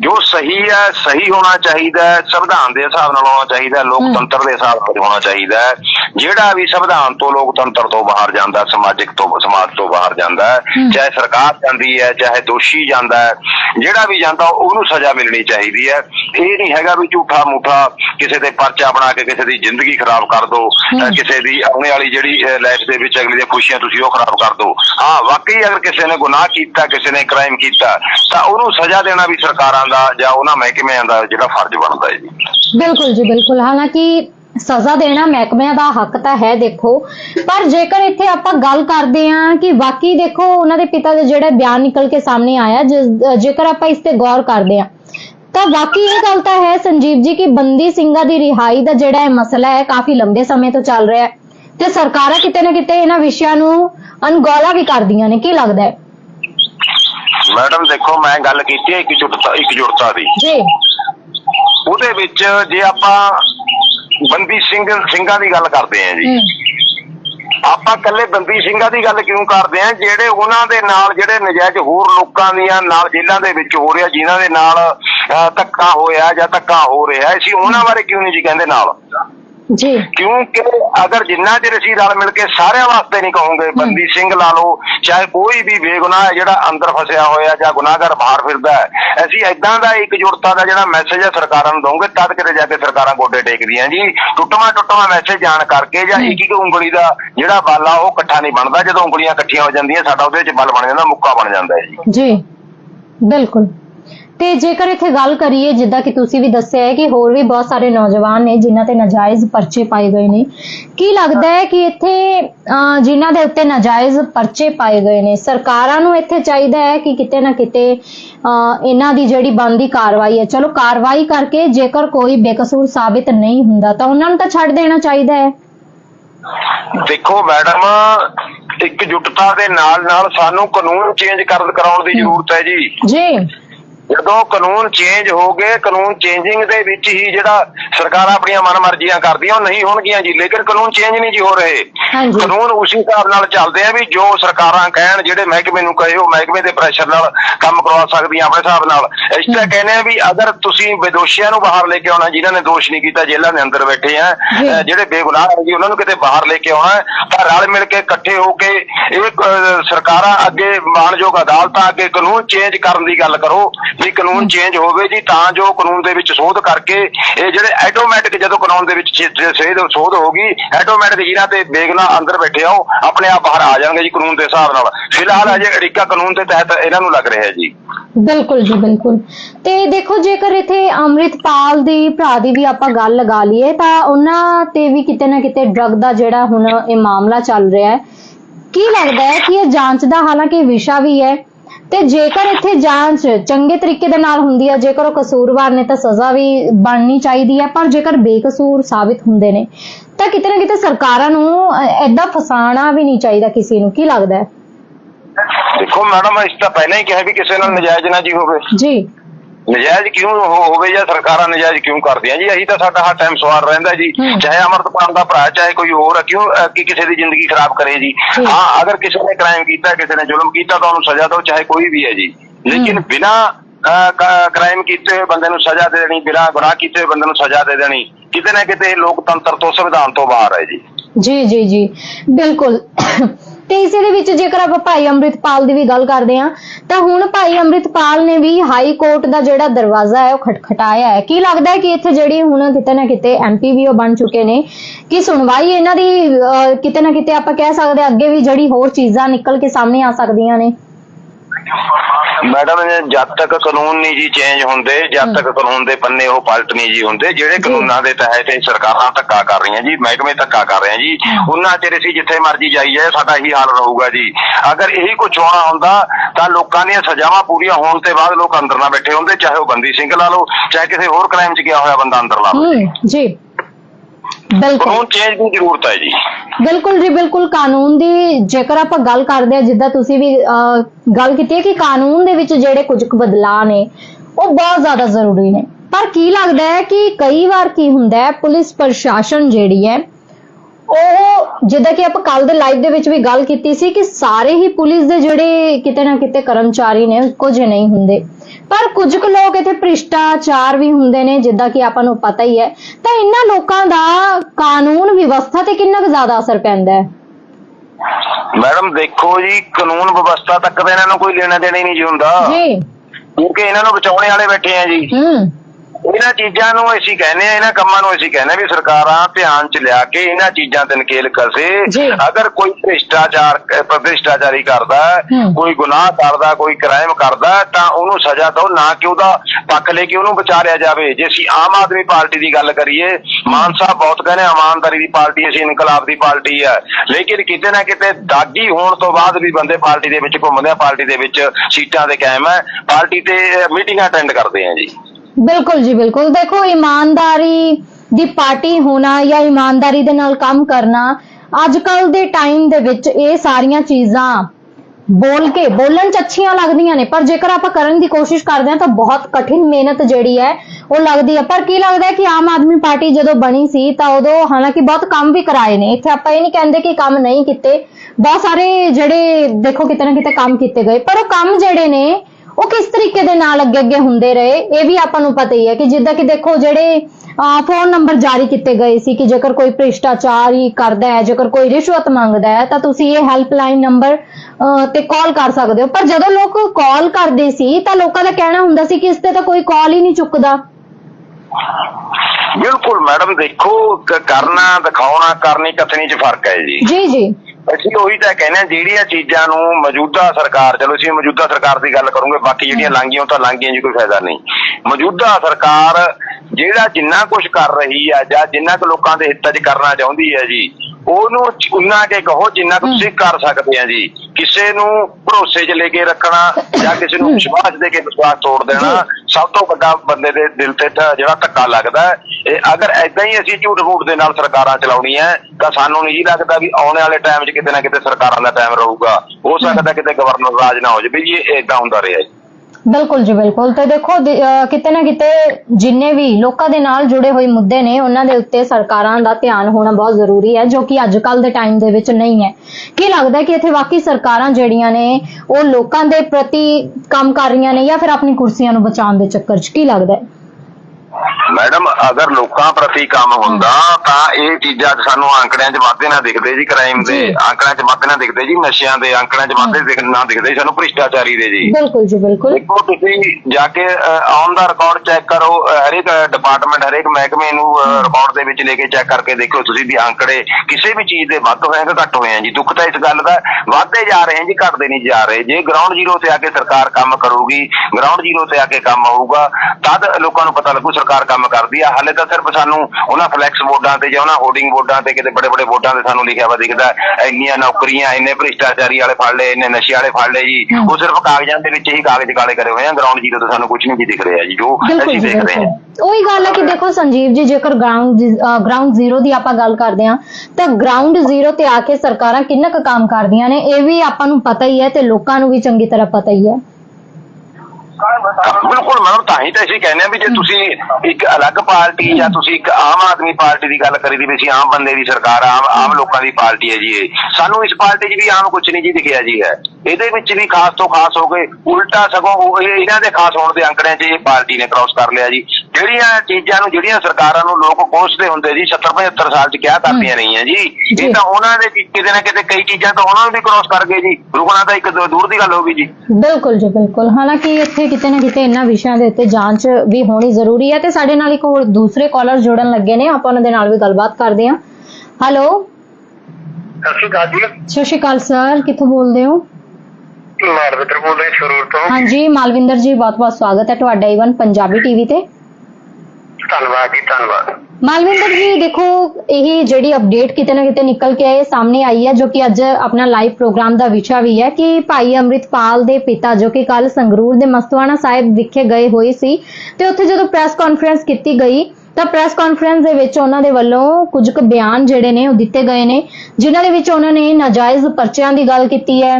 ਜੋ ਸਹੀ ਹੈ ਸਹੀ ਹੋਣਾ ਚਾਹੀਦਾ ਹੈ ਸੰਵਿਧਾਨ ਦੇ ਹਿਸਾਬ ਨਾਲ ਹੋਣਾ ਚਾਹੀਦਾ ਹੈ ਲੋਕਤੰਤਰ ਦੇ ਹਿਸਾਬ ਨਾਲ ਹੋਣਾ ਚਾਹੀਦਾ ਹੈ ਜਿਹੜਾ ਵੀ ਸੰਵਿਧਾਨ ਤੋਂ ਲੋਕਤੰਤਰ ਤੋਂ ਬਾਹਰ ਜਾਂਦਾ ਸਮਾਜਿਕ ਤੋਂ ਸਮਾਜ ਤੋਂ ਬਾਹਰ ਜਾਂਦਾ ਹੈ। ਚਾਹੇ ਸਰਕਾਰ ਜਾਂਦੀ ਹੈ ਚਾਹੇ ਦੋਸ਼ੀ ਜਾਂਦਾ ਹੈ ਜਿਹੜਾ ਵੀ ਜਾਂਦਾ ਉਹਨੂੰ ਸਜ਼ਾ ਮਿਲਣੀ ਚਾਹੀਦੀ ਹੈ ਇਹ ਨਹੀਂ ਹੈਗਾ ਵੀ ਝੂਠਾ ਮੂਠਾ ਕਿਸੇ ਦੇ ਪਰਚਾ ਬਣਾ ਕੇ ਕਿਸੇ ਦੀ ਜ਼ਿੰਦਗੀ ਖਰਾਬ ਕਰ ਦੋ। ਕਿਸੇ ਦੀ ਆਉਣੇ ਵਾਲੀ ਜਿਹੜੀ ਲਾਈਫ ਦੇ ਵਿੱਚ ਅਗਲੀ ਦੀਆਂ ਖੁਸ਼ੀਆਂ ਤੁਸੀਂ ਉਹ ਖਰਾਬ ਕਰ ਦੋ ਹਾਂ ਵਾਕਈ ਅਗਰ ਕਿਸੇ ਨੇ ਗੁਨਾਹ ਕੀਤਾ ਕਿਸੇ ਨੇ ਕ੍ਰਾਈਮ ਕੀਤਾ ਤਾਂ ਉਹਨੂੰ ਸਜ਼ਾ ਦੇਣਾ ਵੀ ਸਰਕਾਰਾਂ ਦਾ ਜਾਂ ਉਹਨਾਂ ਮਹਿਕਮਿਆਂ ਦਾ ਜਿਹੜਾ ਫਰਜ਼ ਬਣਦਾ ਹੈ ਜੀ।
ਬਿਲਕੁਲ ਜੀ, ਬਿਲਕੁਲ। ਹਾਲਾਂਕਿ ਸਜ਼ਾ ਦੇਣਾ ਮਹਿਕਮਿਆਂ ਦਾ ਹੱਕ ਤਾਂ ਹੈ, ਦੇਖੋ। ਪਰ ਜੇਕਰ ਇੱਥੇ ਆਪਾਂ ਗੱਲ ਕਰਦੇ ਹਾਂ ਕਿ ਵਾਕਈ ਦੇਖੋ, ਉਹਨਾਂ ਦੇ ਪਿਤਾ ਦੇ ਜਿਹੜਾ ਬਿਆਨ ਨਿਕਲ ਕੇ ਸਾਹਮਣੇ ਆਇਆ, ਜਿਸ- ਜੇਕਰ ਆਪਾਂ ਇਸ ਤੇ ਗੌਰ ਕਰਦੇ ਹਾਂ, ਤਾਂ ਵਾਕਈ ਇਹ ਗੱਲ ਤਾਂ ਹੈ ਸੰਜੀਵ ਜੀ, ਕਿ ਬੰਦੀ ਸਿੰਘਾਂ ਦੀ ਰਿਹਾਈ ਦਾ ਜਿਹੜਾ ਇਹ ਮਸਲਾ ਹੈ, ਕਾਫੀ ਲੰਬੇ ਸਮੇਂ ਤੋਂ ਚੱਲ ਰਿਹਾ ਹੈ। ਤੇ ਸਰਕਾਰਾਂ ਕਿਤੇ ਨਾ ਕਿਤੇ ਇਹਨਾਂ ਵਿਸ਼ਿਆਂ ਨੂੰ ਅਣਗੌਲਾ ਵੀ ਕਰਦੀਆਂ ਨੇ। ਕੀ ਲੱਗਦਾ ਹੈ?
ਮੈਡਮ ਦੇਖੋ ਮੈਂ ਗੱਲ ਕੀਤੀ ਹੈ ਇਕਜੁੱਟਤਾ ਇਕਜੁੱਟਤਾ ਦੀ।
ਜੀ।
ਉਹਦੇ ਵਿੱਚ ਜੇ ਆਪਾਂ ਬੰਦੀ ਸਿੰਘ ਸਿੰਘਾਂ ਦੀ ਗੱਲ ਕਰਦੇ ਹਾਂ ਜੀ। ਆਪਾਂ ਇਕੱਲੇ ਬੰਦੀ ਸਿੰਘਾਂ ਦੀ ਗੱਲ ਕਿਉਂ ਕਰਦੇ ਆ ਜਿਹੜੇ ਉਹਨਾਂ ਦੇ ਨਾਲ ਜਿਹੜੇ ਨਜਾਇਜ਼ ਹੋਰ ਲੋਕਾਂ ਦੀਆਂ ਨਾਲ ਜੇਲ੍ਹਾਂ ਦੇ ਵਿੱਚ ਹੋ ਰਿਹਾ ਜਿਨ੍ਹਾਂ ਦੇ ਨਾਲ ਧੱਕਾ ਹੋਇਆ ਜਾਂ ਧੱਕਾ ਹੋ ਰਿਹਾ ਅਸੀਂ ਉਹਨਾਂ ਬਾਰੇ ਕਿਉਂ ਨਹੀਂ ਜੀ ਕਹਿੰਦੇ ਨਾਲ?
ਜੀ।
ਕਿਉਂਕਿ ਅਗਰ ਜਿੰਨਾ ਚਿਰ ਅਸੀਂ ਰਲ ਮਿਲ ਕੇ ਸਾਰਿਆਂ ਵਾਸਤੇ ਨਹੀਂ ਕਹੋਗੇ ਬੰਦੀ ਸਿੰਘ ਲਾ ਲਓ ਚਾਹੇ ਕੋਈ ਵੀ ਬੇਗੁਨਾਹ ਹੈ ਜਿਹੜਾ ਅੰਦਰ ਫਸਿਆ ਹੋਇਆ ਜਾਂ ਗੁਨਾਹਗਰ ਬਾਹਰ ਫਿਰਦਾ ਹੈ ਅਸੀਂ ਐਦਾਂ ਦਾ ਇਕਜੁੱਟਤਾ ਦਾ ਜਿਹੜਾ ਮੈਸੇਜ ਹੈ ਸਰਕਾਰਾਂ ਨੂੰ ਦਵਾਂਗੇ ਤਦ ਕਿਤੇ ਜਾ ਕੇ ਸਰਕਾਰਾਂ ਗੋਡੇ ਟੇਕਦੀਆਂ ਜੀ। ਟੁੱਟਵਾਂ ਟੁੱਟਵਾਂ ਮੈਸੇਜ ਜਾਣ ਕਰਕੇ ਜਾਂ ਇੱਕ ਇੱਕ ਉਂਗਲੀ ਦਾ ਜਿਹੜਾ ਬਲ ਆ ਉਹ ਇਕੱਠਾ ਨਹੀਂ ਬਣਦਾ ਜਦੋਂ ਉਂਗਲੀਆਂ ਇਕੱਠੀਆਂ ਹੋ ਜਾਂਦੀਆਂ ਸਾਡਾ ਉਹਦੇ ਵਿੱਚ ਬਲ ਬਣ ਜਾਂਦਾ ਮੁੱਕਾ ਬਣ ਜਾਂਦਾ ਹੈ ਜੀ।
ਜੀ ਬਿਲਕੁਲ। ਤੇ ਜੇਕਰ ਇੱਥੇ ਗੱਲ ਕਰੀਏ ਜਿੱਦਾਂ ਕਿ ਤੁਸੀਂ ਵੀ ਦੱਸਿਆ ਹੈ ਕਿ ਹੋਰ ਵੀ ਬਹੁਤ ਸਾਰੇ ਨੌਜਵਾਨ ਨੇ ਜਿਨ੍ਹਾਂ ਤੇ ਨਾਜਾਇਜ਼ ਪਰਚੇ ਪਾਏ ਗਏ ਨੇ। ਕੀ ਲੱਗਦਾ ਹੈ ਕਿ ਇੱਥੇ ਜਿਨ੍ਹਾਂ ਦੇ ਉੱਤੇ ਨਾਜਾਇਜ਼ ਪਰਚੇ ਪਾਏ ਗਏ ਨੇ ਸਰਕਾਰਾਂ ਨੂੰ ਇੱਥੇ ਚਾਹੀਦਾ ਹੈ ਕਿ ਕਿਤੇ ਨਾ ਕਿਤੇ ਇਹਨਾਂ ਦੀ ਜਿਹੜੀ ਬਣਦੀ ਕਾਰਵਾਈ ਹੈ ਚਲੋ ਕਾਰਵਾਈ ਕਰਕੇ ਜੇਕਰ ਕੋਈ ਬੇਕਸੂਰ ਸਾਬਿਤ ਨਹੀਂ ਹੁੰਦਾ ਤਾਂ ਉਹਨਾਂ ਨੂੰ ਤਾਂ ਛੱਡ ਦੇਣਾ ਚਾਹੀਦਾ ਹੈ।
ਦੇਖੋ ਮੈਡਮ ਇਕਜੁੱਟਤਾ ਦੇ ਨਾਲ ਨਾਲ ਸਾਨੂੰ ਕਾਨੂੰਨ ਚੇਂਜ ਕਰ ਕਰਾਉਣ ਦੀ ਜ਼ਰੂਰਤ ਹੈ ਜੀ।
ਜੀ।
ਜਦੋਂ ਕਾਨੂੰਨ ਚੇਂਜ ਹੋ ਗਏ ਕਾਨੂੰਨ ਚੇਂਜਿੰਗ ਦੇ ਵਿੱਚ ਹੀ ਜਿਹੜਾ ਸਰਕਾਰਾਂ ਆਪਣੀਆਂ ਮਨਮਰਜ਼ੀਆਂ ਕਰਦੀਆਂ ਉਹ ਨਹੀਂ ਹੋਣਗੀਆਂ ਜੀ। ਲੇਕਿਨ ਕਾਨੂੰਨ ਚੇਂਜ ਨਹੀਂ ਜੀ ਹੋ ਰਹੇ। ਕਾਨੂੰਨ ਉਸੇ ਹਿਸਾਬ ਨਾਲ ਚੱਲਦੇ ਆ ਵੀ ਜੋ ਸਰਕਾਰਾਂ ਕਹਿਣ ਜਿਹੜੇ ਮਹਿਕਮੇ ਨੂੰ ਕਹੇ ਉਹ ਮਹਿਕਮੇ ਦੇ ਪ੍ਰੈਸ਼ਰ ਨਾਲ ਕੰਮ ਕਰਵਾ ਸਕਦੀਆਂ ਆਪਣੇ ਹਿਸਾਬ ਨਾਲ। ਇਸ ਤਰ੍ਹਾਂ ਕਹਿੰਦੇ ਆ ਵੀ ਅਗਰ ਤੁਸੀਂ ਬੇਦੋਸ਼ੀਆਂ ਨੂੰ ਬਾਹਰ ਲੈ ਕੇ ਆਉਣਾ ਜਿਨ੍ਹਾਂ ਨੇ ਦੋਸ਼ ਨਹੀਂ ਕੀਤਾ ਜੇਲ੍ਹਾਂ ਦੇ ਅੰਦਰ ਬੈਠੇ ਆ ਜਿਹੜੇ ਬੇਗੁਨਾਹ ਹੈ ਜੀ ਉਹਨਾਂ ਨੂੰ ਕਿਤੇ ਬਾਹਰ ਲੈ ਕੇ ਆਉਣਾ ਤਾਂ ਰਲ ਮਿਲ ਕੇ ਇਕੱਠੇ ਹੋ ਕੇ ਇਹ ਸਰਕਾਰਾਂ ਅੱਗੇ ਮਾਣਯੋਗ ਅਦਾਲਤਾਂ ਅੱਗੇ ਕਾਨੂੰਨ ਚੇਂਜ ਕਰਨ ਦੀ ਗੱਲ ਕਰੋ। ਵੀ ਕਾਨੂੰਨ ਚੇਂਜ ਹੋਵੇ ਜੀ ਤਾਂ ਜੋ ਕਾਨੂੰਨ ਦੇ ਵਿੱਚ ਸੋਧ ਕਰਕੇ ਇਹ ਜਿਹੜੇ ਆਟੋਮੈਟਿਕ ਜਦੋਂ ਕਾਨੂੰਨ ਦੇ ਵਿੱਚ ਸੇਧ ਸੋਧ ਹੋਗੀ ਆਟੋਮੈਟਿਕ ਜਿਨ੍ਹਾਂ ਤੇ ਬੇਗੁਨਾਹ ਅੰਦਰ ਬੈਠੇ ਆ ਉਹ ਆਪਣੇ ਆਪ ਬਾਹਰ ਆ ਜਾਣਗੇ ਜੀ ਕਾਨੂੰਨ ਦੇ ਹਿਸਾਬ ਨਾਲ। ਫਿਲਹਾਲ ਅਜੇ ਅੜਿੱਕਾ ਕਾਨੂੰਨ ਦੇ ਤਹਿਤ ਇਹਨਾਂ ਨੂੰ ਲੱਗ ਰਿਹਾ ਜੀ।
ਬਿਲਕੁਲ ਜੀ ਬਿਲਕੁਲ। ਤੇ ਦੇਖੋ ਜੇਕਰ ਇੱਥੇ ਅੰਮ੍ਰਿਤਪਾਲ ਦੀ ਭਰਾ ਦੀ ਵੀ ਆਪਾਂ ਗੱਲ ਲਗਾ ਲਈਏ ਤਾਂ ਉਹਨਾਂ ਤੇ ਵੀ ਕਿਤੇ ਨਾ ਕਿਤੇ ਡਰਗ ਦਾ ਜਿਹੜਾ ਹੁਣ ਇਹ ਮਾਮਲਾ ਚੱਲ ਰਿਹਾ ਹੈ। ਕੀ ਲੱਗਦਾ ਹੈ ਕਿ ਇਹ ਜਾਂਚ ਦਾ ਹਾਲਾਂਕਿ ਵਿਸ਼ਾ ਵੀ ਹੈ ਤੇ ਜੇਕਰ ਇੱਥੇ ਜਾਂਚ ਚੰਗੇ ਤਰੀਕੇ ਦੇ ਨਾਲ ਹੁੰਦੀ ਹੈ ਜੇਕਰ ਉਹ ਕਸੂਰਵਾਰ ਨੇ ਤਾਂ ਸਜ਼ਾ ਵੀ ਬਣਨੀ ਚਾਹੀਦੀ ਹੈ ਪਰ ਜੇਕਰ ਬੇਕਸੂਰ ਸਾਬਿਤ ਹੁੰਦੇ ਨੇ ਤਾਂ ਕਿਤੇ ਨਾ ਕਿਤੇ ਸਰਕਾਰਾਂ ਨੂੰ ਐਦਾਂ ਫਸਾਣਾ ਵੀ ਨਹੀਂ ਚਾਹੀਦਾ ਕਿਸੇ ਨੂੰ। ਕੀ ਲੱਗਦਾ ਹੈ?
ਦੇਖੋ ਮੈਡਮ ਇਸ ਤਾਂ ਪਹਿਲਾਂ ਹੀ ਕਿਹਾ ਵੀ ਕਿਸੇ ਨਾਲ ਨਜਾਇਜ਼ ਨਾ ਜੀ ਹੋਵੇ।
ਜੀ।
ਨਜਾਇਜ਼ ਕਿਉਂ ਹੋ- ਹੋਵੇ ਜਾਂ ਸਰਕਾਰਾਂ ਨਜਾਇਜ਼ ਕਿਉਂ ਕਰਦੀਆਂ ਜੀ? ਅਸੀਂ ਤਾਂ ਸਾਡਾ ਹਰ ਟਾਈਮ ਸਵਾਲ ਰਹਿੰਦਾ ਜੀ।
ਹਮ।
ਚਾਹੇ ਅਮਰਤਪਾਲ ਦਾ ਭਰਾ ਚਾਹੇ ਕੋਈ ਹੋਰ ਆ, ਕਿਉਂ ਅਹ, ਕਿ ਕਿਸੇ ਦੀ ਜ਼ਿੰਦਗੀ ਖਰਾਬ ਕਰੇ ਜੀ। ਹਾਂ। ਅਗਰ ਕਿਸੇ ਨੇ ਕ੍ਰਾਈਮ ਕੀਤਾ ਕਿਸੇ ਨੇ ਜ਼ੁਲਮ ਕੀਤਾ ਤਾਂ ਉਹਨੂੰ ਸਜ਼ਾ ਦਿਓ ਚਾਹੇ ਕੋਈ ਵੀ ਹੈ ਜੀ। ਲੇਕਿਨ। ਬਿਨਾ ਕ੍ਰਾਈਮ ਕੀਤੇ ਹੋਏ ਬੰਦੇ ਨੂੰ ਸਜ਼ਾ ਦੇ ਦੇਣੀ ਬਿਨਾ ਗੁਨਾਹ ਕੀਤੇ ਹੋਏ ਬੰਦੇ ਨੂੰ ਸਜ਼ਾ ਦੇ ਦੇਣੀ ਕਿਤੇ ਨਾ ਕਿਤੇ ਇਹ ਲੋਕਤੰਤਰ ਤੋਂ ਸੰਵਿਧਾਨ ਤੋਂ ਬਾਹਰ ਹੈ ਜੀ।
ਜੀ ਜੀ ਜੀ। ਬਿਲਕੁਲ। ਤੇ ਇਸੇ ਦੇ ਵਿੱਚ ਜੇਕਰ ਆਪਾਂ ਭਾਈ ਅੰਮ੍ਰਿਤਪਾਲ ਦੀ ਵੀ ਗੱਲ ਕਰਦੇ ਹਾਂ ਤਾਂ ਹੁਣ ਭਾਈ ਅੰਮ੍ਰਿਤਪਾਲ ਨੇ ਵੀ ਹਾਈ ਕੋਰਟ ਦਾ ਜਿਹੜਾ ਦਰਵਾਜ਼ਾ ਹੈ ਉਹ ਖਟਖਟਾਇਆ ਹੈ। ਕੀ ਲੱਗਦਾ ਹੈ ਕਿ ਇੱਥੇ ਜਿਹੜੀ ਹੁਣ ਕਿਤੇ ਨਾ ਕਿਤੇ ਐਮਪੀ ਵੀ ਉਹ ਬਣ ਚੁੱਕੇ ਨੇ ਕਿ ਸੁਣਵਾਈ ਇਹਨਾਂ ਦੀ ਅਹ, ਕਿਤੇ ਨਾ ਕਿਤੇ ਆਪਾਂ ਕਹਿ ਸਕਦੇ ਹਾਂ ਅੱਗੇ ਵੀ ਜਿਹੜੀ ਹੋਰ ਚੀਜ਼ਾਂ ਨਿਕਲ ਕੇ ਸਾਹਮਣੇ ਆ ਸਕਦੀਆਂ ਨੇ?
ਮੈਡਮ ਜਦ ਤੱਕ ਕਾਨੂੰਨ ਨਹੀਂ ਜੀ ਚੇਂਜ ਹੁੰਦੇ ਜਦ ਤੱਕ ਕਾਨੂੰਨ ਦੇ ਪੰਨੇ ਉਹ ਪਲਟ ਨਹੀਂ ਜੀ ਹੁੰਦੇ ਜਿਹੜੇ ਕਾਨੂੰਨਾਂ ਦੇ ਤਹਿਤ ਇਹ ਸਰਕਾਰਾਂ ਧੱਕਾ ਕਰ ਰਹੀਆਂ ਜੀ ਮਹਿਕਮੇ ਧੱਕਾ ਕਰ ਰਹੇ ਆ ਜੀ ਉਹਨਾਂ ਚਿਰ ਅਸੀਂ ਜਿੱਥੇ ਮਰਜ਼ੀ ਜਾਈ ਜਾਏ ਸਾਡਾ ਇਹੀ ਹਾਲ ਰਹੂਗਾ ਜੀ। ਅਗਰ ਇਹੀ ਕੁਝ ਹੋਣਾ ਹੁੰਦਾ ਤਾਂ ਲੋਕਾਂ ਦੀਆਂ ਸਜ਼ਾਵਾਂ ਪੂਰੀਆਂ ਹੋਣ ਤੇ ਬਾਅਦ ਲੋਕ ਅੰਦਰ ਨਾ ਬੈਠੇ ਹੁੰਦੇ ਚਾਹੇ ਉਹ ਬੰਦੀ ਸਿੰਘ ਲਾ ਲਓ ਚਾਹੇ ਕਿਸੇ ਹੋਰ ਕ੍ਰਾਈਮ 'ਚ ਗਿਆ ਹੋਇਆ ਬੰਦਾ ਅੰਦਰ ਲਾ ਲਓ।
ਜੀ। ਬਿਲਕੁਲ।
ਕਾਨੂੰਨ ਚੇਂਜ ਦੀ ਜ਼ਰੂਰਤ ਹੈ ਜੀ।
ਬਿਲਕੁਲ ਜੀ ਬਿਲਕੁਲ। ਕਾਨੂੰਨ ਦੀ ਜੇਕਰ ਆਪਾਂ ਗੱਲ ਕਰਦੇ ਹਾਂ ਜਿੱਦਾਂ ਤੁਸੀਂ ਵੀ ਅਹ, ਗੱਲ ਕੀਤੀ ਹੈ ਕਿ ਕਾਨੂੰਨ ਦੇ ਵਿੱਚ ਜਿਹੜੇ ਕੁਝ ਕੁ ਬਦਲਾਅ ਨੇ ਉਹ ਬਹੁਤ ਜ਼ਿਆਦਾ ਜ਼ਰੂਰੀ ਨੇ। ਪਰ ਕੀ ਲੱਗਦਾ ਹੈ ਕਿ ਕਈ ਵਾਰ ਕੀ ਹੁੰਦਾ ਹੈ ਪੁਲਿਸ ਪ੍ਰਸ਼ਾਸਨ ਜਿਹੜੀ ਹੈ ਉਹ ਜਿੱਦਾਂ ਕਿ ਆਪਾਂ ਕੱਲ ਦੇ ਲਾਈਵ ਦੇ ਵਿੱਚ ਵੀ ਗੱਲ ਕੀਤੀ ਸੀ ਕਿ ਸਾਰੇ ਹੀ ਪੁਲਿਸ ਦੇ ਜਿਹੜੇ ਕਿਤੇ ਨਾ ਕਿਤੇ ਕਰਮਚਾਰੀ ਨੇ ਜਿਹੇ ਨਹੀਂ ਹੁੰਦੇ। ਪਰ ਕੁਝ ਕੁ ਲੋਕ ਇੱਥੇ ਭ੍ਰਿਸ਼ਟਾਚਾਰ ਵੀ ਹੁੰਦੇ ਨੇ ਜਿੱਦਾਂ ਕਿ ਆਪਾਂ ਨੂੰ ਪਤਾ ਹੀ ਹੈ। ਤਾਂ ਇਹਨਾਂ ਲੋਕਾਂ ਦਾ ਕਾਨੂੰਨ ਵਿਵਸਥਾ ਤੇ ਕਿੰਨਾ ਕੁ ਜ਼ਿਆਦਾ ਅਸਰ ਪੈਂਦਾ ਹੈ?
ਮੈਡਮ ਦੇਖੋ ਜੀ ਕਾਨੂੰਨ ਵਿਵਸਥਾ ਤੱਕ ਤਾਂ ਇਹਨਾਂ ਨੂੰ ਕੋਈ ਲੈਣਾ ਦੇਣਾ ਹੀ ਨਹੀਂ ਜੀ ਹੁੰਦਾ।
ਜੀ।
ਕਿਉਂਕਿ ਇਹਨਾਂ ਨੂੰ ਬਚਾਉਣੇ ਵਾਲੇ ਬੈਠੇ ਆ ਜੀ।
ਹੂੰ।
ਇਹਨਾਂ ਚੀਜ਼ਾਂ ਨੂੰ ਅਸੀਂ ਕਹਿੰਦੇ ਆ ਇਹਨਾਂ ਕੰਮਾਂ ਨੂੰ ਅਸੀਂ ਕਹਿੰਦੇ ਆ ਵੀ ਸਰਕਾਰਾਂ ਧਿਆਨ ਚ ਲਿਆ ਕੇ ਇਹਨਾਂ ਚੀਜ਼ਾਂ ਤੇ ਨਕੇਲ ਕਸੇ। ਅਗਰ ਕੋਈ ਭ੍ਰਿਸ਼ਟਾਚਾਰ ਭ੍ਰਿਸ਼ਟਾਚਾਰੀ ਕਰਦਾ। ਕੋਈ ਗੁਨਾਹ ਕਰਦਾ ਕੋਈ ਕ੍ਰਾਈਮ ਕਰਦਾ ਤਾਂ ਉਹਨੂੰ ਸਜ਼ਾ ਦਿਓ ਨਾ ਕਿ ਉਹਦਾ ਪੱਖ ਲੈ ਕੇ ਉਹਨੂੰ ਵਿਚਾਰਿਆ ਜਾਵੇ। ਜੇ ਅਸੀਂ ਆਮ ਆਦਮੀ ਪਾਰਟੀ ਦੀ ਗੱਲ ਕਰੀਏ ਮਾਨ ਸਾਹਿਬ ਬਹੁਤ ਕਹਿੰਦੇ ਇਮਾਨਦਾਰੀ ਦੀ ਪਾਰਟੀ ਅਸੀਂ ਇਨਕਲਾਬ ਦੀ ਪਾਰਟੀ ਹੈ ਲੇਕਿਨ ਕਿਤੇ ਨਾ ਕਿਤੇ ਦਾਗੀ ਹੋਣ ਤੋਂ ਬਾਅਦ ਵੀ ਬੰਦੇ ਪਾਰਟੀ ਦੇ ਵਿੱਚ ਘੁੰਮਦੇ ਆ ਪਾਰਟੀ ਦੇ ਵਿੱਚ ਸੀਟਾਂ ਤੇ ਕਾਇਮ ਹੈ ਪਾਰਟੀ ਤੇ ਮੀਟਿੰਗਾਂ ਅਟੈਂਡ ਕਰਦੇ ਆ ਜੀ।
ਬਿਲਕੁਲ ਜੀ, ਬਿਲਕੁਲ। ਦੇਖੋ, ਇਮਾਨਦਾਰੀ ਦੀ ਪਾਰਟੀ ਹੋਣਾ ਜਾਂ ਇਮਾਨਦਾਰੀ ਦੇ ਨਾਲ ਕੰਮ ਕਰਨਾ ਅੱਜ ਕੱਲ ਦੇ ਟਾਈਮ ਦੇ ਵਿੱਚ ਇਹ ਸਾਰੀਆਂ ਚੀਜ਼ਾਂ ਬੋਲ ਕੇ, ਬੋਲਣ ਚ ਅੱਛੀਆਂ ਲੱਗਦੀਆਂ ਨੇ, ਪਰ ਜੇਕਰ ਆਪਾਂ ਕਰਨ ਦੀ ਕੋਸ਼ਿਸ਼ ਕਰਦੇ ਹਾਂ ਤਾਂ ਬਹੁਤ ਕਠਿਨ ਮਿਹਨਤ ਜਿਹੜੀ ਹੈ, ਉਹ ਲੱਗਦੀ ਹੈ। ਪਰ ਕੀ ਲੱਗਦਾ ਹੈ ਕਿ ਆਮ ਆਦਮੀ ਪਾਰਟੀ ਜਦੋਂ ਬਣੀ ਸੀ ਤਾਂ ਉਦੋਂ ਹਾਲਾਂਕਿ ਬਹੁਤ ਕੰਮ ਵੀ ਕਰਾਏ ਨੇ। ਇੱਥੇ ਆਪਾਂ ਇਹ ਨਹੀਂ ਕਹਿੰਦੇ ਕਿ ਕੰਮ ਨਹੀਂ ਕੀਤੇ। ਬਹੁਤ ਸਾਰੇ ਜਿਹੜੇ ਦੇਖੋ ਕਿਤੇ ਨਾ ਕਿਤੇ ਕੰਮ ਕੀਤੇ ਗਏ, ਪਰ ਉਹ ਕੰਮ ਜਿਹੜੇ ਨੇ ਉਹ ਕਿਸ ਤਰੀਕੇ ਦੇ ਨਾਲ ਅੱਗੇ ਅੱਗੇ ਹੁੰਦੇ ਰਹੇ ਇਹ ਵੀ ਆਪਾਂ ਨੂੰ ਪਤਾ ਹੀ ਹੈ ਕਿ ਜਿੱਦਾਂ ਕਿ ਦੇਖੋ ਜਿਹੜੇ ਫੋਨ ਨੰਬਰ ਜਾਰੀ ਕੀਤੇ ਗਏ ਸੀ ਕਿ ਜੇਕਰ ਕੋਈ ਭ੍ਰਿਸ਼ਟਾਚਾਰ ਹੀ ਕਰਦਾ ਹੈ ਜੇਕਰ ਕੋਈ ਰਿਸ਼ਵਤ ਮੰਗਦਾ ਹੈ ਤਾਂ ਤੁਸੀਂ ਇਹ ਹੈਲਪਲਾਈਨ ਨੰਬਰ ਤੇ ਕਾਲ ਕਰ ਸਕਦੇ ਹੋ। ਪਰ ਜਦੋਂ ਲੋਕ ਕਾਲ ਕਰਦੇ ਸੀ ਤਾਂ ਲੋਕਾਂ ਦਾ ਕਹਿਣਾ ਹੁੰਦਾ ਸੀ ਕਿ ਇਸ ਤੇ ਤਾਂ ਕੋਈ ਕਾਲ ਹੀ ਨਹੀਂ ਚੁੱਕਦਾ।
ਬਿਲਕੁਲ ਮੈਡਮ ਦੇਖੋ ਕਰਨਾ ਦਿਖਾਉਣਾ ਕਰਨੀ ਕਥਨੀ 'ਚ ਫ਼ਰਕ ਹੈ ਜੀ।
ਜੀ ਜੀ।
ਅਸੀਂ ਉਹੀ ਤਾਂ ਕਹਿੰਦੇ ਹਾਂ ਜਿਹੜੀਆਂ ਚੀਜ਼ਾਂ ਨੂੰ ਮੌਜੂਦਾ ਸਰਕਾਰ ਚਲੋ ਅਸੀਂ ਮੌਜੂਦਾ ਸਰਕਾਰ ਦੀ ਗੱਲ ਕਰੂੰਗੇ ਬਾਕੀ ਜਿਹੜੀਆਂ ਲਾਂਗੀਆਂ ਉਹ ਤਾਂ ਲਾਂਗੀਆਂ ਜੀ ਕੋਈ ਫਾਇਦਾ ਨਹੀਂ। ਮੌਜੂਦਾ ਸਰਕਾਰ ਜਿਹੜਾ ਜਿੰਨਾ ਕੁਝ ਕਰ ਰਹੀ ਆ ਜਾਂ ਜਿੰਨਾ ਕੁ ਲੋਕਾਂ ਦੇ ਹਿੱਤਾਂ 'ਚ ਕਰਨਾ ਚਾਹੁੰਦੀ ਹੈ ਜੀ ਉਹਨੂੰ ਉਨਾ ਕੇ ਕਹੋ ਜਿੰਨਾ ਕੁ ਤੁਸੀਂ ਕਰ ਸਕਦੇ ਆ ਜੀ। ਕਿਸੇ ਨੂੰ ਭਰੋਸੇ 'ਚ ਲੈ ਕੇ ਰੱਖਣਾ ਜਾਂ ਕਿਸੇ ਨੂੰ ਵਿਸ਼ਵਾਸ ਦੇ ਕੇ ਵਿਸ਼ਵਾਸ ਤੋੜ ਦੇਣਾ ਸਭ ਤੋਂ ਵੱਡਾ ਬੰਦੇ ਦੇ ਦਿਲ ਤੇ ਜਿਹੜਾ ਧੱਕਾ ਲੱਗਦਾ ਹੈ। ਇਹ ਅਗਰ ਐਦਾਂ ਹੀ ਅਸੀਂ ਝੂਠ ਮੂਠ ਦੇ ਨਾਲ ਸਰਕਾਰਾਂ ਚਲਾਉਣੀਆਂ ਤਾਂ ਸਾਨੂੰ ਨਹੀਂ ਲੱਗਦਾ ਵੀ ਆਉਣ ਵਾਲੇ ਟਾਈਮ 'ਚ ਕਿਤੇ ਨਾ ਕਿਤੇ ਸਰਕਾਰਾਂ ਦਾ ਟਾਈਮ ਰਹੂਗਾ। ਹੋ ਸਕਦਾ ਕਿਤੇ ਗਵਰਨਰ ਰਾਜ ਨਾ ਹੋ ਜਾਵੇ। ਜੀ ਇਹ ਏਦਾਂ ਹੁੰਦਾ ਰਿਹਾ ਜੀ।
ਬਿਲਕੁਲ ਜੀ, ਬਿਲਕੁਲ। ਤੇ ਦੇਖੋ ਕਿਤੇ ਨਾ ਕਿਤੇ ਜਿੰਨੇ ਵੀ ਲੋਕਾਂ ਦੇ ਨਾਲ ਜੁੜੇ ਹੋਏ ਮੁੱਦੇ ਨੇ, ਉਹਨਾਂ ਦੇ ਉੱਤੇ ਸਰਕਾਰਾਂ ਦਾ ਧਿਆਨ ਹੋਣਾ ਬਹੁਤ ਜ਼ਰੂਰੀ ਹੈ, ਜੋ ਕਿ ਅੱਜ ਕੱਲ ਦੇ ਟਾਈਮ ਦੇ ਵਿੱਚ ਨਹੀਂ ਹੈ। ਕੀ ਲੱਗਦਾ ਕਿ ਇੱਥੇ ਵਾਕਈ ਸਰਕਾਰਾਂ ਜਿਹੜੀਆਂ ਨੇ, ਉਹ ਲੋਕਾਂ ਦੇ ਪ੍ਰਤੀ ਕੰਮ ਕਰ ਰਹੀਆਂ ਨੇ ਜਾਂ ਫਿਰ ਆਪਣੀ ਕੁਰਸੀਆਂ ਨੂੰ ਬਚਾਉਣ ਦੇ ਚੱਕਰ 'ਚ? ਕੀ ਲੱਗਦਾ ਹੈ?
ਮੈਡਮ ਅਗਰ ਲੋਕਾਂ ਪ੍ਰਤੀ ਕੰਮ ਹੁੰਦਾ ਤਾਂ ਇਹ ਚੀਜ਼ਾਂ ਸਾਨੂੰ ਅੰਕੜਿਆਂ 'ਚ ਵਾਧੇ ਨਾ ਦਿਖਦੇ ਜੀ ਕ੍ਰਾਈਮ ਦੇ
ਜੀ।
ਅੰਕੜਿਆਂ 'ਚ ਵਾਧੇ ਨਾ ਦਿਖਦੇ ਜੀ ਨਸ਼ਿਆਂ ਦੇ ਅੰਕੜਿਆਂ 'ਚ ਵਾਧੇ ਦਿਖ- ਨਾ ਦਿਖਦੇ ਸਾਨੂੰ ਭ੍ਰਿਸ਼ਟਾਚਾਰੀ ਦੇ ਜੀ।
ਬਿਲਕੁਲ ਜੀ ਬਿਲਕੁਲ।
ਦੇਖੋ ਤੁਸੀਂ ਜਾ ਕੇ ਔਨ ਦਾ ਰਿਕਾਰਡ ਚੈੱਕ ਕਰੋ ਅਹ, ਹਰੇਕ ਡਿਪਾਰਟਮੈਂਟ ਹਰੇਕ ਮਹਿਕਮੇ ਨੂੰ ਰਿਕਾਰਡ ਦੇ ਵਿੱਚ ਲੈ ਕੇ ਚੈੱਕ ਕਰਕੇ ਦੇਖੋ ਤੁਸੀਂ ਵੀ ਅੰਕੜੇ ਕਿਸੇ ਵੀ ਚੀਜ਼ ਦੇ ਵੱਧ ਹੋਏ ਆ ਕਿ ਘੱਟ ਹੋਏ ਆ ਜੀ। ਦੁੱਖ ਤਾਂ ਇਸ ਗੱਲ ਦਾ ਵੱਧਦੇ ਜਾ ਰਹੇ ਆ ਜੀ ਘਟਦੇ ਨਹੀਂ ਜਾ ਰਹੇ। ਜੇ ਗਰਾਊਂਡ ਜ਼ੀਰੋ ਤੇ ਆ ਕੇ ਸਰਕਾਰ ਕੰਮ ਕਰੂਗੀ ਗਰਾਊਂਡ ਜ਼ੀਰੋ ਤੇ ਆ ਕੇ ਕੰਮ ਹੋਊਗਾ ਤਦ ਲੋਕਾਂ ਨੂੰ ਪਤਾ ਲੱਗੂ ਸਰਕਾਰ ਕੰਮ ਕਰਦੀ ਆ ਹਾਲੇ ਤਾਂ ਸਿਰਫ ਸਾਨੂੰ ਉਹਨਾਂ ਫਲੈਕਸ ਬੋਰਡਾਂ ਤੇ ਜਾਂ ਉਹਨਾਂ ਹੋਰਡਿੰਗ ਬੋਰਡਾਂ ਤੇ ਕਿਤੇ ਬੜੇ ਬੜੇ ਬੋਰਡਾਂ ਤੇ ਸਾਨੂੰ ਲਿਖਿਆ ਵਾ ਦਿਖਦਾ ਇੰਨੀਆਂ ਨੌਕਰੀਆਂ ਇੰਨੇ ਭ੍ਰਿਸ਼ਟਾਚਾਰੀ ਵਾਲੇ ਫੜ ਲਏ ਇੰਨੇ ਨਸ਼ੇ ਵਾਲੇ ਫੜ ਲਏ ਜੀ। ਉਹ ਸਿਰਫ ਕਾਗਜ਼ਾਂ ਦੇ ਵਿੱਚ ਹੀ ਕਾਗਜ਼ ਕਾਲੇ ਕਰੇ ਹੋਏ ਆ ਗਰਾਊਂਡ ਜ਼ੀਰੋ ਤੇ ਸਾਨੂੰ ਕੁਝ ਨਹੀਂ ਵੀ ਦਿਖ ਰਿਹਾ ਜੀ ਜੋ ਅਸੀਂ
ਜੀ
ਦੇਖ ਰਹੇ ਹਾਂ।
ਬਿਲਕੁਲ ਉਹੀ ਗੱਲ ਹੈ ਕਿ ਦੇਖੋ ਸੰਜੀਵ ਜੀ ਜੇਕਰ ਗਰਾਊਂਡ ਗਰਾਊਂਡ ਜ਼ੀਰੋ ਦੀ ਆਪਾਂ ਗੱਲ ਕਰਦੇ ਹਾਂ ਤਾਂ ਗਰਾਊਂਡ ਜ਼ੀਰੋ ਤੇ ਆ ਕੇ ਸਰਕਾਰਾਂ ਕਿੰਨਾ ਕੁ ਕੰਮ ਕਰਦੀਆਂ ਨੇ ਇਹ ਵੀ ਆਪਾਂ ਨੂੰ ਪਤਾ ਹੀ ਹੈ ਤੇ ਲੋਕਾਂ ਨੂੰ ਵੀ ਚੰਗੀ ਤਰ੍ਹਾਂ ਪਤਾ ਹੀ ਹੈ।
ਬਿਲਕੁਲ ਮੈਡਮ ਤਾਂ ਹੀ ਤਾਂ ਅਸੀਂ ਕਹਿੰਦੇ ਆ ਵੀ ਜੇ ਤੁਸੀਂ ਇੱਕ ਅਲੱਗ ਪਾਰਟੀ ਜਾਂ ਤੁਸੀਂ ਇੱਕ ਆਮ ਆਦਮੀ ਪਾਰਟੀ ਦੀ ਗੱਲ ਕਰੀ ਦੀ ਵੀ ਅਸੀਂ ਆਮ ਬੰਦੇ ਦੀ ਸਰਕਾਰ ਆ, ਆਮ ਆਮ ਲੋਕਾਂ ਦੀ ਪਾਰਟੀ ਹੈ ਜੀ ਇਹ। ਸਾਨੂੰ ਇਸ ਪਾਰਟੀ 'ਚ ਵੀ ਆਮ ਕੁਝ ਨਹੀਂ ਜੀ ਦਿਖਿਆ ਜੀ ਹੈ। ਇਹਦੇ ਵਿੱਚ ਵੀ ਖਾਸ ਤੋਂ ਖਾਸ ਹੋ ਗਏ ਉਲਟਾ ਸਗੋਂ ਉਹ ਇਹ- ਇਹਨਾਂ ਦੇ ਖਾਸ ਹੋਣ ਦੇ ਅੰਕੜਿਆਂ 'ਚ ਇਹ ਪਾਰਟੀ ਨੇ ਕ੍ਰਾਸ ਕਰ ਲਿਆ ਜੀ। ਜਿਹੜੀਆਂ ਚੀਜ਼ਾਂ ਨੂੰ ਜਿਹੜੀਆਂ ਸਰਕਾਰਾਂ ਨੂੰ ਲੋਕ ਕੋਸਦੇ ਹੁੰਦੇ ਜੀ 70 75 ਸਾਲ 'ਚ ਕਿਆ ਕਰਦੀਆਂ ਰਹੀਆਂ ਜੀ।
ਜੀ।
ਇਹ ਤਾਂ ਉਹਨਾਂ ਦੇ ਕਿਤੇ ਨਾ ਕਿਤੇ ਕਈ ਚੀਜ਼ਾਂ ਤਾਂ ਉਹਨਾਂ ਨੂੰ ਵੀ ਕ੍ਰਾਸ ਕਰ ਗਏ ਜੀ। ਰੁਕਣਾ ਤਾਂ ਇੱਕ ਦੂਰ ਦੀ ਗੱਲ ਹੋ ਗਈ ਜੀ।
ਬਿਲਕੁਲ ਜੀ ਬਿਲਕੁਲ। ਹਾਲਾਂਕਿ ਇੱਥੇ ਕਿਤੇ ਨਾ ਕਿਤੇ ਇਹਨਾਂ ਵਿਸ਼ਿਆਂ ਦੇ ਉੱਤੇ ਜਾਂਚ ਵੀ ਹੋਣੀ ਜ਼ਰੂਰੀ ਹੈ ਤੇ ਸਾਡੇ ਨਾਲ ਇੱਕ ਹੋਰ ਦੂਸਰੇ ਕਾਲਰ ਜੁੜਨ ਲੱਗੇ ਨੇ। ਆਪਾਂ ਉਹਨਾਂ ਦੇ ਨਾਲ ਵੀ ਗੱਲਬਾਤ ਕਰਦੇ ਹਾਂ। ਹੈਲੋ
ਸਤਿ ਸ਼੍ਰੀ ਅਕਾਲ ਜੀ।
ਸਤਿ ਸ਼੍ਰੀ ਅਕਾਲ ਸਰ ਕਿੱਥੋਂ ਬੋਲਦੇ ਹੋ?
ਮਾਰਵਿੰਦਰ ਬੋਲ ਰਹੇ ਸ਼ਰੂਰ ਤੋਂ।
ਹਾਂਜੀ ਮਾਲਵਿੰਦਰ ਜੀ ਬਹੁਤ ਬਹੁਤ ਸਵਾਗਤ ਹੈ ਤੁਹਾਡਾ ਈਵਨ ਪੰਜਾਬੀ ਟੀਵੀ ਤੇ।
ਧੰਨਵਾਦ ਜੀ, ਧੰਨਵਾਦ।
ਮਾਲਵਿੰਦਰ ਜੀ, ਦੇਖੋ, ਇਹ ਜਿਹੜੀ ਅਪਡੇਟ ਕਿਤੇ ਨਾ ਕਿਤੇ ਨਿਕਲ ਕੇ ਆਏ, ਸਾਹਮਣੇ ਆਈ ਹੈ, ਜੋ ਕਿ ਅੱਜ ਆਪਣਾ ਲਾਈਵ ਪ੍ਰੋਗਰਾਮ ਦਾ ਵਿਸ਼ਾ ਵੀ ਹੈ ਕਿ ਭਾਈ ਅੰਮ੍ਰਿਤਪਾਲ ਦੇ ਪਿਤਾ, ਜੋ ਕਿ ਕੱਲ ਸੰਗਰੂਰ ਦੇ ਮਸਤਵਾਣਾ ਸਾਹਿਬ ਵਿਖੇ ਗਏ ਹੋਏ ਸੀ, ਤੇ ਉੱਥੇ ਜਦੋਂ ਪ੍ਰੈਸ ਕਾਨਫਰੰਸ ਕੀਤੀ ਗਈ, ਤਾਂ ਪ੍ਰੈਸ ਕਾਨਫਰੰਸ ਦੇ ਵਿੱਚ ਉਹਨਾਂ ਦੇ ਵੱਲੋਂ ਕੁਝ ਕੁ ਬਿਆਨ ਜਿਹੜੇ ਨੇ, ਉਹ ਦਿੱਤੇ ਗਏ ਨੇ, ਜਿਨ੍ਹਾਂ ਦੇ ਵਿੱਚ ਉਹਨਾਂ ਨੇ ਨਾਜਾਇਜ਼ ਪਰਚਿਆਂ ਦੀ ਗੱਲ ਕੀਤੀ ਹੈ,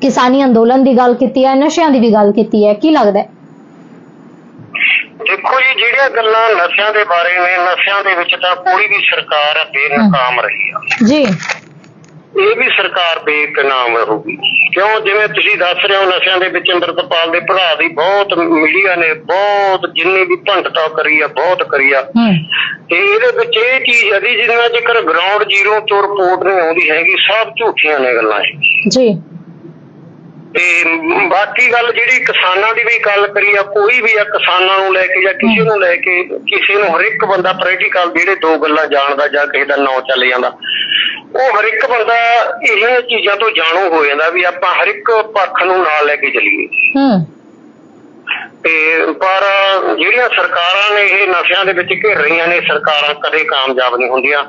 ਕਿਸਾਨੀ ਅੰਦੋਲਨ ਦੀ ਗੱਲ ਕੀਤੀ ਹੈ, ਨਸ਼ਿਆਂ ਦੀ ਵੀ ਗੱਲ ਕੀਤੀ ਹੈ, ਕੀ ਲੱਗਦਾ ਹੈ?
ਦੇਖੋ ਜੀ ਜਿਹੜੀਆਂ ਗੱਲਾਂ ਨਸ਼ਿਆਂ ਦੇ ਬਾਰੇ ਨੇ ਨਸ਼ਿਆਂ ਦੇ ਵਿੱਚ ਤਾਂ ਕੋਈ ਵੀ ਸਰਕਾਰ ਬੇਨਕਾਮ ਰਹੀ ਆ।
ਜੀ।
ਇਹ ਵੀ ਸਰਕਾਰ ਬੇਨਕਾਮ ਰਹੂਗੀ। ਕਿਉਂ? ਜਿਵੇਂ ਤੁਸੀਂ ਦੱਸ ਰਹੇ ਹੋ ਨਸ਼ਿਆਂ ਦੇ ਵਿੱਚ ਅੰਮ੍ਰਿਤਪਾਲ ਦੇ ਭਰਾ ਦੀ ਬਹੁਤ ਮੀਡੀਆ ਨੇ ਬਹੁਤ ਜਿੰਨੀ ਵੀ ਭੰਡਤਾ ਕਰੀ ਆ ਬਹੁਤ ਕਰੀ ਆ। ਤੇ ਇਹਦੇ ਵਿੱਚ ਇਹ ਚੀਜ਼ ਅਦੀ ਜਿੰਨਾ ਜੇਕਰ ਗਰਾਊਂਡ ਜ਼ੀਰੋ ਤੋਂ ਰਿਪੋਰਟ ਨਹੀਂ ਆਉਂਦੀ ਹੈਗੀ ਸਭ ਝੂਠੀਆਂ ਨੇ ਗੱਲਾਂ ਇਹ।
ਜੀ।
ਤੇ ਬਾਕੀ ਗੱਲ ਜਿਹੜੀ ਕਿਸਾਨਾਂ ਦੀ ਵੀ ਗੱਲ ਕਰੀ ਆ ਕੋਈ ਵੀ ਆ ਕਿਸਾਨਾਂ ਨੂੰ ਲੈ ਕੇ ਜਾਂ ਕਿਸੇ ਨੂੰ ਲੈ ਕੇ ਕਿਸੇ ਨੂੰ ਹਰ ਇੱਕ ਬੰਦਾ ਪ੍ਰੈਕਟੀਕਲ ਜਿਹੜੇ ਦੋ ਗੱਲਾਂ ਜਾਣਦਾ ਜਾਂ ਕਿਸੇ ਦਾ ਨਾਂ ਚੱਲ ਜਾਂਦਾ ਉਹ ਹਰ ਇੱਕ ਬੰਦਾ ਇਹ ਚੀਜ਼ਾਂ ਤੋਂ ਜਾਣੂ ਹੋ ਜਾਂਦਾ ਵੀ ਆਪਾਂ ਹਰ ਇੱਕ ਪੱਖ ਨੂੰ ਨਾਲ ਲੈ ਕੇ ਚੱਲੀਏ।
ਹੂੰ।
ਤੇ ਪਰ ਜਿਹੜੀਆਂ ਸਰਕਾਰਾਂ ਨੇ ਇਹ ਨਸ਼ਿਆਂ ਦੇ ਵਿੱਚ ਘਿਰ ਰਹੀਆਂ ਨੇ ਸਰਕਾਰਾਂ ਕਦੇ ਕਾਮਯਾਬ ਨਹੀਂ ਹੁੰਦੀਆਂ।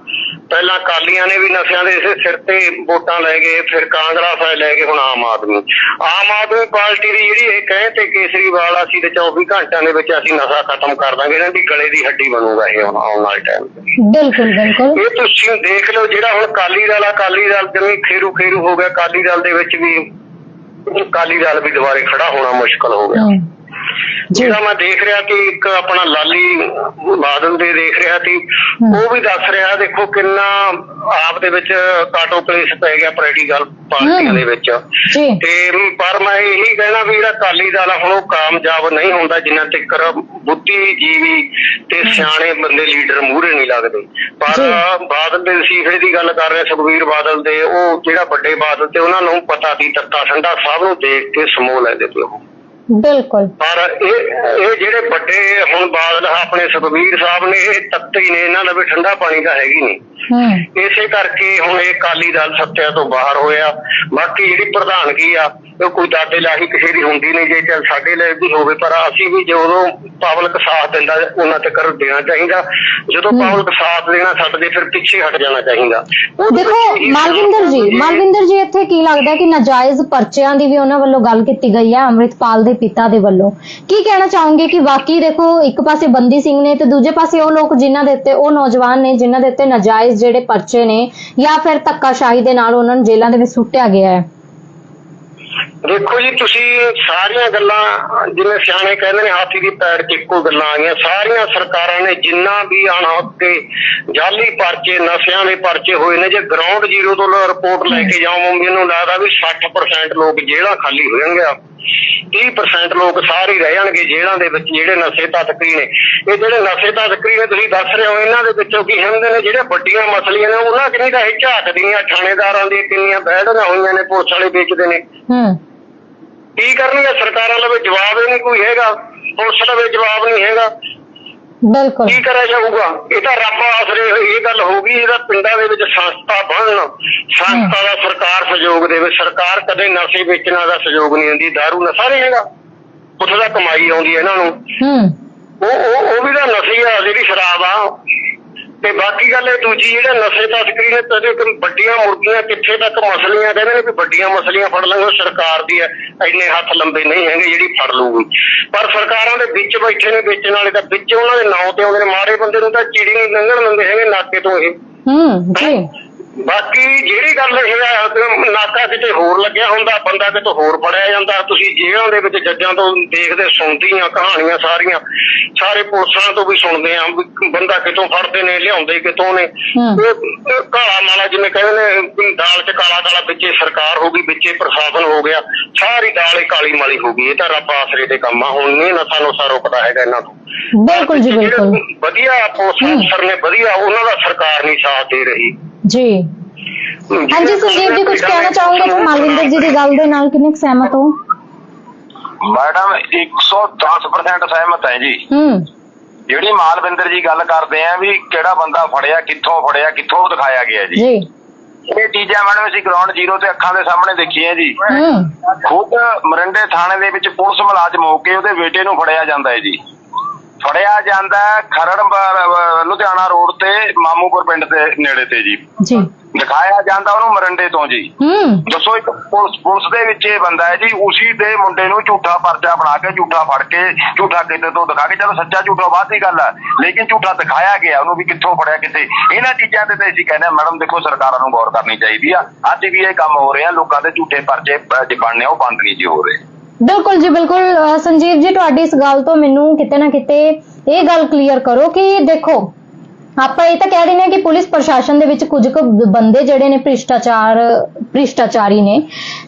ਪਹਿਲਾਂ ਕਾਲੀਆਂ ਨੇ ਵੀ ਨਸ਼ਿਆਂ ਦੇ ਇਸੇ ਸਿਰ ਤੇ ਵੋਟਾਂ ਲੈ ਗਏ ਫਿਰ ਕਾਂਗਰਸ ਵਾਲੇ ਲੈ ਗਏ ਹੁਣ ਆਮ ਆਦਮੀ। ਆਮ ਆਦਮੀ ਪਾਰਟੀ ਦੀ ਜਿਹੜੀ ਇਹ ਕਹੇ ਤੇ ਕੇਸਰੀਵਾਲ ਅਸੀਂ ਤੇ 24 ਘੰਟਿਆਂ ਦੇ ਵਿੱਚ ਅਸੀਂ ਨਸ਼ਾ ਖਤਮ ਕਰ ਦਾਂਗੇ ਇਹਨਾਂ ਦੀ ਗਲੇ ਦੀ ਹੱਡੀ ਬਣੂਗਾ ਇਹ ਹੁਣ ਆਉਣ ਵਾਲੇ ਟਾਈਮ
ਬਿਲਕੁਲ ਬਿਲਕੁਲ।
ਇਹ ਤੁਸੀਂ ਦੇਖ ਲਓ ਜਿਹੜਾ ਹੁਣ ਕਾਲੀ ਦਲ ਆ ਕਾਲੀ ਦਲ ਜਿਵੇਂ ਖੇਰੂ ਖੇਰੂ ਹੋ ਗਿਆ ਕਾਲੀ ਦਲ ਦੇ ਵਿੱਚ ਵੀ ਕਾਲੀ ਦਲ ਵੀ ਦੁਬਾਰੇ ਖੜਾ ਹੋਣਾ ਮੁਸ਼ਕਲ ਹੋ ਗਿਆ। ਜਿਹੜਾ ਮੈਂ ਦੇਖ ਰਿਹਾ ਕਿ ਇੱਕ ਆਪਣਾ ਲਾਲੀ ਬਾਦਲ ਦੇ ਦੇਖ ਰਿਹਾ ਸੀ। ਉਹ ਵੀ ਦੱਸ ਰਿਹਾ ਦੇਖੋ ਕਿੰਨਾ ਆਪ ਦੇ ਵਿੱਚ ਕਾਟੋ ਕਲੇਸ਼ ਪੈ ਗਿਆ ਪੋਲੀਟੀਕਲ ਪਾਰਟੀਆਂ। ਦੇ ਵਿੱਚ ਤੇ ਪਰ ਮੈਂ ਇਹੀ ਕਹਿਣਾ ਵੀ ਜਿਹੜਾ ਅਕਾਲੀ ਦਲ ਹੁਣ ਉਹ ਕਾਮਯਾਬ ਨਹੀਂ ਹੁੰਦਾ ਜਿੰਨਾ ਤੱਕ ਬੁੱਧੀਜੀਵੀ ਤੇ ਸਿਆਣੇ ਬੰਦੇ ਲੀਡਰ ਮੂਹਰੇ ਨਹੀਂ ਲੱਗਦੇ ਪਰ। ਬਾਦਲ ਦੇ ਵਸੀਫੇ ਦੀ ਗੱਲ ਕਰ ਰਹੇ ਸੁਖਵੀਰ ਬਾਦਲ ਦੇ ਉਹ ਜਿਹੜਾ ਵੱਡੇ ਬਾਦਲ ਤੇ ਉਹਨਾਂ ਨੂੰ ਪਤਾ ਸੀ ਤੱਤਾ ਠੰਡਾ ਸਭ ਨੂੰ ਦੇਖ ਕੇ ਸਮੋਹ ਲੈਂਦੇ ਤੇ ਉਹ
ਬਿਲਕੁਲ।
ਪਰ ਇਹ ਇਹ ਜਿਹੜੇ ਵੱਡੇ ਹੁਣ ਬਾਦਲ ਆ, ਆਪਣੇ ਸੁਖਵੀਰ ਸਾਹਿਬ ਨੇ ਇਹ ਤੱਤੇ ਨੇ ਇਹਨਾਂ ਦਾ ਵੀ ਠੰਡਾ ਪਾਣੀ ਤਾਂ ਹੈਗੀ ਨਹੀਂ
ਹੂੰ।
ਇਸੇ ਕਰਕੇ ਹੁਣ ਇਹ ਅਕਾਲੀ ਦਲ ਸੱਤਿਆ ਤੋਂ ਬਾਹਰ ਹੋਇਆ। ਬਾਕੀ ਜਿਹੜੀ ਪ੍ਰਧਾਨਗੀ ਆ ਉਹ ਕੋਈ ਦਾਦੇ ਲਾਹੀ ਕਿਸੇ ਦੀ ਹੁੰਦੀ ਨਹੀਂ ਜੇ ਚੱਲ ਸਾਡੇ ਲਈ ਵੀ ਹੋਵੇ ਪਰ ਅਸੀਂ ਵੀ ਜਦੋਂ ਪਬਲਿਕ ਸਾਥ ਦਿੰਦਾ ਉਹਨਾਂ ਤੇ ਕਰ ਦੇਣਾ ਚਾਹੀਦਾ। ਜਦੋਂ
ਹਮ।
ਪਬਲਿਕ ਸਾਥ ਦੇਣਾ ਛੱਡ ਦੇ ਫਿਰ ਪਿੱਛੇ ਹਟ ਜਾਣਾ ਚਾਹੀਦਾ। ਉਹ
ਦੇਖੋ ਮਾਲਵਿੰਦਰ ਜੀ ਮਾਲਵਿੰਦਰ ਜੀ ਇੱਥੇ ਕੀ ਲੱਗਦਾ ਕਿ ਨਾਜਾਇਜ਼ ਪਰਚਿਆਂ ਦੀ ਵੀ ਉਹਨਾਂ ਵੱਲੋਂ ਗੱਲ ਕੀਤੀ ਗਈ ਹੈ ਅੰਮ੍ਰਿਤਪਾਲ ਦੇ ਪਿਤਾ ਦੇ ਵੱਲੋਂ। ਕੀ ਕਹਿਣਾ ਚਾਹੋਗੇ ਕਿ ਵਾਕਈ ਦੇਖੋ ਇੱਕ ਪਾਸੇ ਬੰਦੀ ਸਿੰਘ ਨੇ ਤੇ ਦੂਜੇ ਪਾਸੇ ਉਹ ਲੋਕ ਜਿਨ੍ਹਾਂ ਦੇ ਉੱਤੇ ਉਹ ਨੌਜਵਾਨ ਨੇ ਜਿਨ੍ਹਾਂ ਦੇ ਉੱਤੇ ਨਾਜਾਇਜ਼ ਜਿਹੜੇ ਪਰਚੇ ਨੇ ਜਾਂ ਫਿਰ ਧੱਕਾਸ਼ਾਹੀ ਦੇ ਨਾਲ ਉਹਨਾਂ ਨੂੰ ਜੇਲ੍ਹਾਂ ਦੇ ਵਿੱਚ ਸੁੱਟਿਆ ਗਿਆ ਹੈ?
ਦੇਖੋ ਜੀ ਤੁਸੀਂ ਸਾਰੀਆਂ ਗੱਲਾਂ ਜਿਵੇਂ ਸਿਆਣੇ ਕਹਿੰਦੇ ਨੇ ਹਾਥੀ ਦੀ ਪੈਰ 'ਚ ਇੱਕੋ ਗੱਲਾਂ ਆ ਗਈਆਂ। ਸਾਰੀਆਂ ਸਰਕਾਰਾਂ ਨੇ ਜਿੰਨਾ ਵੀ ਅਣਹੱਕ ਜਾਲੀ ਪਰਚੇ ਨਸ਼ਿਆਂ ਦੇ ਪਰਚੇ ਹੋਏ ਨੇ ਜੇ ਗਰਾਊਂਡ ਜ਼ੀਰੋ ਤੋਂ ਰਿਪੋਰਟ ਲੈ ਕੇ ਜਾਵਾਂ ਮੈਨੂੰ ਲੱਗਦਾ ਵੀ 60% ਲੋਕ ਜੇਲ੍ਹਾਂ ਖਾਲੀ ਹੋ ਜਾਣਗੇ। 30% ਲੋਕ ਸਾਰੇ ਹੀ ਰਹਿ ਜਾਣਗੇ ਜੇਲ੍ਹਾਂ ਦੇ ਵਿੱਚ ਜਿਹੜੇ ਨਸ਼ੇ ਤਸਕਰੀ ਨੇ। ਇਹ ਜਿਹੜੇ ਨਸ਼ੇ ਤਸਕਰੀ ਨੇ ਤੁਸੀਂ ਦੱਸ ਰਹੇ ਹੋ ਇਹਨਾਂ ਦੇ ਵਿੱਚੋਂ ਕੀ ਹੁੰਦੇ ਨੇ? ਜਿਹੜੇ ਵੱਡੀਆਂ ਮਸਲੀਆਂ ਨੇ ਉਹਨਾਂ ਕਿੰਨੀ ਤਾਂ ਇਹ ਝਾਕਦੀਆਂ ਥਾਣੇਦਾਰਾਂ ਦੀ ਕਿੰਨੀਆਂ ਬਹਿੜੀਆਂ ਹੋਈਆਂ ਨੇ ਪੁਲਿਸ ਵਾਲੇ ਵੇਚਦੇ ਨੇ।
ਹੂੰ।
ਕੀ ਕਰਨਗੇ ਸਰਕਾਰਾਂ ਲਵੇ ਜਵਾਬ ਹੀ ਨਹੀਂ ਕੋਈ ਹੈਗਾ। ਪੁਲਿਸ ਲਵੇ ਜਵਾਬ ਨਹੀਂ ਹੈਗਾ।
ਬਿਲਕੁਲ।
ਕੀ ਕਰਿਆ ਜਾਊਗਾ? ਇਹ ਤਾਂ ਰੱਬ ਆਸਰੇ ਇਹ ਗੱਲ ਹੋ ਗਈ ਇਹਦਾ ਪਿੰਡਾਂ ਦੇ ਵਿੱਚ ਸੰਸਥਾ ਬਣਨ। ਸੰਸਥਾ ਦਾ ਸਰਕਾਰ ਸਹਿਯੋਗ ਦੇਵੇ। ਸਰਕਾਰ ਕਦੇ ਨਸ਼ੇ ਵੇਚਣ ਦਾ ਸਹਿਯੋਗ ਨਹੀਂ ਦਿੰਦੀ दारू ਨਸ਼ਾ ਨਹੀਂ ਹੈਗਾ। ਉੱਥੇ ਦਾ ਕਮਾਈ ਆਉਂਦੀ ਹੈ ਇਹਨਾਂ ਨੂੰ।
ਹੂੰ।
ਉਹ ਉਹ ਉਹ ਵੀ ਤਾਂ ਨਸ਼ੇ ਆ ਜਿਹੜੀ ਸ਼ਰਾਬ ਆ। ਤੇ ਬਾਕੀ ਗੱਲ ਇਹ ਦੂਜੀ ਜਿਹੜੇ ਨਸ਼ੇ ਤਸਕਰੀ ਨੇ ਤੇ ਇੱਕ ਵੱਡੀਆਂ ਮੁਰਗੀਆਂ ਕਿੱਥੇ ਤੱਕ ਮਸਲੀਆਂ ਕਹਿੰਦੇ ਨੇ ਵੀ ਵੱਡੀਆਂ ਮਸਲੀਆਂ ਫੜ ਲਾਂਗੇ ਉਹ ਸਰਕਾਰ ਦੀ ਹੈ ਇੰਨੇ ਹੱਥ ਲੰਬੇ ਨਹੀਂ ਹੈਗੇ ਜਿਹੜੀ ਫੜ ਲੂਗੀ ਪਰ ਸਰਕਾਰਾਂ ਦੇ ਵਿੱਚ ਬੈਠੇ ਨੇ ਵੇਚਣ ਵਾਲੇ ਤਾਂ ਵਿੱਚ ਉਹਨਾਂ ਦੇ ਨਾਂ ਤੇ ਆਉਂਦੇ ਨੇ ਮਾੜੇ ਬੰਦੇ ਨੂੰ ਤਾਂ ਚਿੜੀ ਨਹੀਂ ਲੰਘਣ ਦਿੰਦੇ ਹੈਗੇ ਨਾਕੇ ਤੋਂ ਇਹ।
ਹੂੰ ਜੀ।
ਬਾਕੀ ਜਿਹੜੀ ਗੱਲ ਇਹ ਆ ਨਾਕਾ ਕਿਤੇ ਹੋਰ ਲੱਗਿਆ ਹੁੰਦਾ ਬੰਦਾ ਕਿਤੇ ਹੋਰ ਫੜਿਆ ਜਾਂਦਾ ਤੁਸੀਂ ਜੇਲ੍ਹਾਂ ਦੇ ਵਿੱਚ ਜੱਜਾਂ ਤੋਂ ਦੇਖਦੇ ਸੁਣਦੀ ਆ ਕਹਾਣੀਆਂ ਸਾਰੀਆਂ ਸਾਰੇ ਪੁਲਿਸਾਂ ਤੋਂ ਵੀ ਸੁਣਦੇ ਆ ਬੰਦਾ ਕਿਤੋਂ ਫੜਦੇ ਨੇ ਲਿਆਉਂਦੇ ਕਿਤੋਂ ਨੇ। ਇਹ ਕਾਲਾ ਮਾਲਾ ਜਿਵੇਂ ਕਹਿੰਦੇ ਨੇ ਦਾਲ 'ਚ ਕਾਲਾ ਕਾਲਾ ਵਿੱਚੇ ਸਰਕਾਰ ਹੋ ਗਈ ਵਿੱਚੇ ਪ੍ਰਸ਼ਾਸਨ ਹੋ ਗਿਆ ਸਾਰੀ ਦਾਲ ਹੀ ਕਾਲੀ ਮਾਲੀ ਹੋ ਗਈ ਇਹ ਤਾਂ ਰੱਬ ਆਸਰੇ ਦੇ ਕੰਮ ਆ ਹੁਣ ਨਹੀਂ ਨਾ ਸਾਨੂੰ ਸਾਰੋ ਪਤਾ ਹੈਗਾ ਇਹਨਾਂ ਤੋਂ।
ਬਿਲਕੁਲ ਜੀ ਬਿਲਕੁਲ।
ਵਧੀਆ ਪੁਲਿਸ ਅਫਸਰ ਨੇ ਵਧੀਆ ਉਹਨਾਂ ਦਾ ਸਰਕਾਰ ਨਹੀਂ ਸਾਥ ਦੇ ਰਹੀ।
ਜੀ। ਹਾਂਜੀ ਸੰਜੀਵ ਜੀ ਕੁਝ ਕਹਿਣਾ ਚਾਹੋਗੇ ਤੇ ਮਾਲਵਿੰਦਰ ਜੀ ਦੀ ਗੱਲ ਦੇ ਨਾਲ ਕਿੰਨੇ ਸਹਿਮਤ ਹੋ?
ਮੈਡਮ 110% ਸਹਿਮਤ ਹੈ ਜੀ।
ਹੂੰ।
ਜਿਹੜੀ ਮਾਲਵਿੰਦਰ ਜੀ ਗੱਲ ਕਰਦੇ ਆ ਵੀ ਕਿਹੜਾ ਬੰਦਾ ਫੜਿਆ ਕਿੱਥੋਂ ਫੜਿਆ ਕਿੱਥੋਂ ਦਿਖਾਇਆ ਗਿਆ ਜੀ।
ਜੀ।
ਇਹ ਚੀਜ਼ਾਂ ਮੈਡਮ ਅਸੀਂ ਗਰਾਊਂਡ ਜ਼ੀਰੋ ਤੇ ਅੱਖਾਂ ਦੇ ਸਾਹਮਣੇ ਦੇਖੀਆਂ ਜੀ।
ਹੂੰ।
ਖੁਦ ਮਰਿੰਡੇ ਥਾਣੇ ਦੇ ਵਿੱਚ ਪੁਲਿਸ ਮੁਲਾਜ਼ਮ ਹੋ ਕੇ ਉਹਦੇ ਬੇਟੇ ਨੂੰ ਫੜਿਆ ਜਾਂਦਾ ਹੈ ਜੀ। ਫੜਿਆ ਜਾਂਦਾ ਖਰੜ ਲੁਧਿਆਣਾ ਰੋਡ ਤੇ ਮਾਮੂਪੁਰ ਪਿੰਡ ਦੇ ਨੇੜੇ ਤੇ ਜੀ।
ਜੀ।
ਦਿਖਾਇਆ ਜਾਂਦਾ ਉਹਨੂੰ ਮਰਿੰਡੇ ਤੋਂ ਜੀ।
ਹੂੰ।
ਦੱਸੋ ਇੱਕ ਪੁਲਿਸ ਪੁਲਿਸ ਦੇ ਵਿੱਚ ਇਹ ਬੰਦਾ ਹੈ ਜੀ ਉਸੀ ਦੇ ਮੁੰਡੇ ਨੂੰ ਝੂਠਾ ਪਰਚਾ ਬਣਾ ਕੇ ਝੂਠਾ ਫੜ ਕੇ ਝੂਠਾ ਕਿਤੇ ਤੋਂ ਦਿਖਾ ਕੇ ਚਲੋ ਸੱਚਾ ਝੂਠਾ ਬਾਅਦ ਦੀ ਗੱਲ ਹੈ ਲੇਕਿਨ ਝੂਠਾ ਦਿਖਾਇਆ ਗਿਆ ਉਹਨੂੰ ਵੀ ਕਿੱਥੋਂ ਫੜਿਆ ਕਿਤੇ ਇਹਨਾਂ ਚੀਜ਼ਾਂ ਤੇ ਤਾਂ ਅਸੀਂ ਕਹਿੰਦੇ ਮੈਡਮ ਦੇਖੋ ਸਰਕਾਰਾਂ ਨੂੰ ਗੌਰ ਕਰਨੀ ਚਾਹੀਦੀ ਆ। ਅੱਜ ਵੀ ਇਹ ਕੰਮ ਹੋ ਰਹੇ ਲੋਕਾਂ ਦੇ ਝੂਠੇ ਪਰਚੇ ਅਹ, ਜੇ ਬਣਨੇ ਉਹ ਬੰਦ ਨਹੀਂ ਜੀ ਹੋ ਰਹੇ।
ਬਿਲਕੁਲ ਜੀ, ਬਿਲਕੁਲ। ਸੰਜੀਵ ਜੀ, ਤੁਹਾਡੀ ਇਸ ਗੱਲ ਤੋਂ ਮੈਨੂੰ ਕਿਤੇ ਨਾ ਕਿਤੇ ਇਹ ਗੱਲ ਕਲੀਅਰ ਕਰੋ ਕਿ ਦੇਖੋ ਆਪਾਂ ਇਹ ਤਾਂ ਕਹਿ ਰਹੇ ਨੇ ਕਿ ਪੁਲਿਸ ਪ੍ਰਸ਼ਾਸਨ ਦੇ ਵਿੱਚ ਕੁਝ ਕੁ ਬੰਦੇ ਜਿਹੜੇ ਨੇ ਭ੍ਰਿਸ਼ਟਾਚਾਰ, ਭ੍ਰਿਸ਼ਟਾਚਾਰੀ ਨੇ।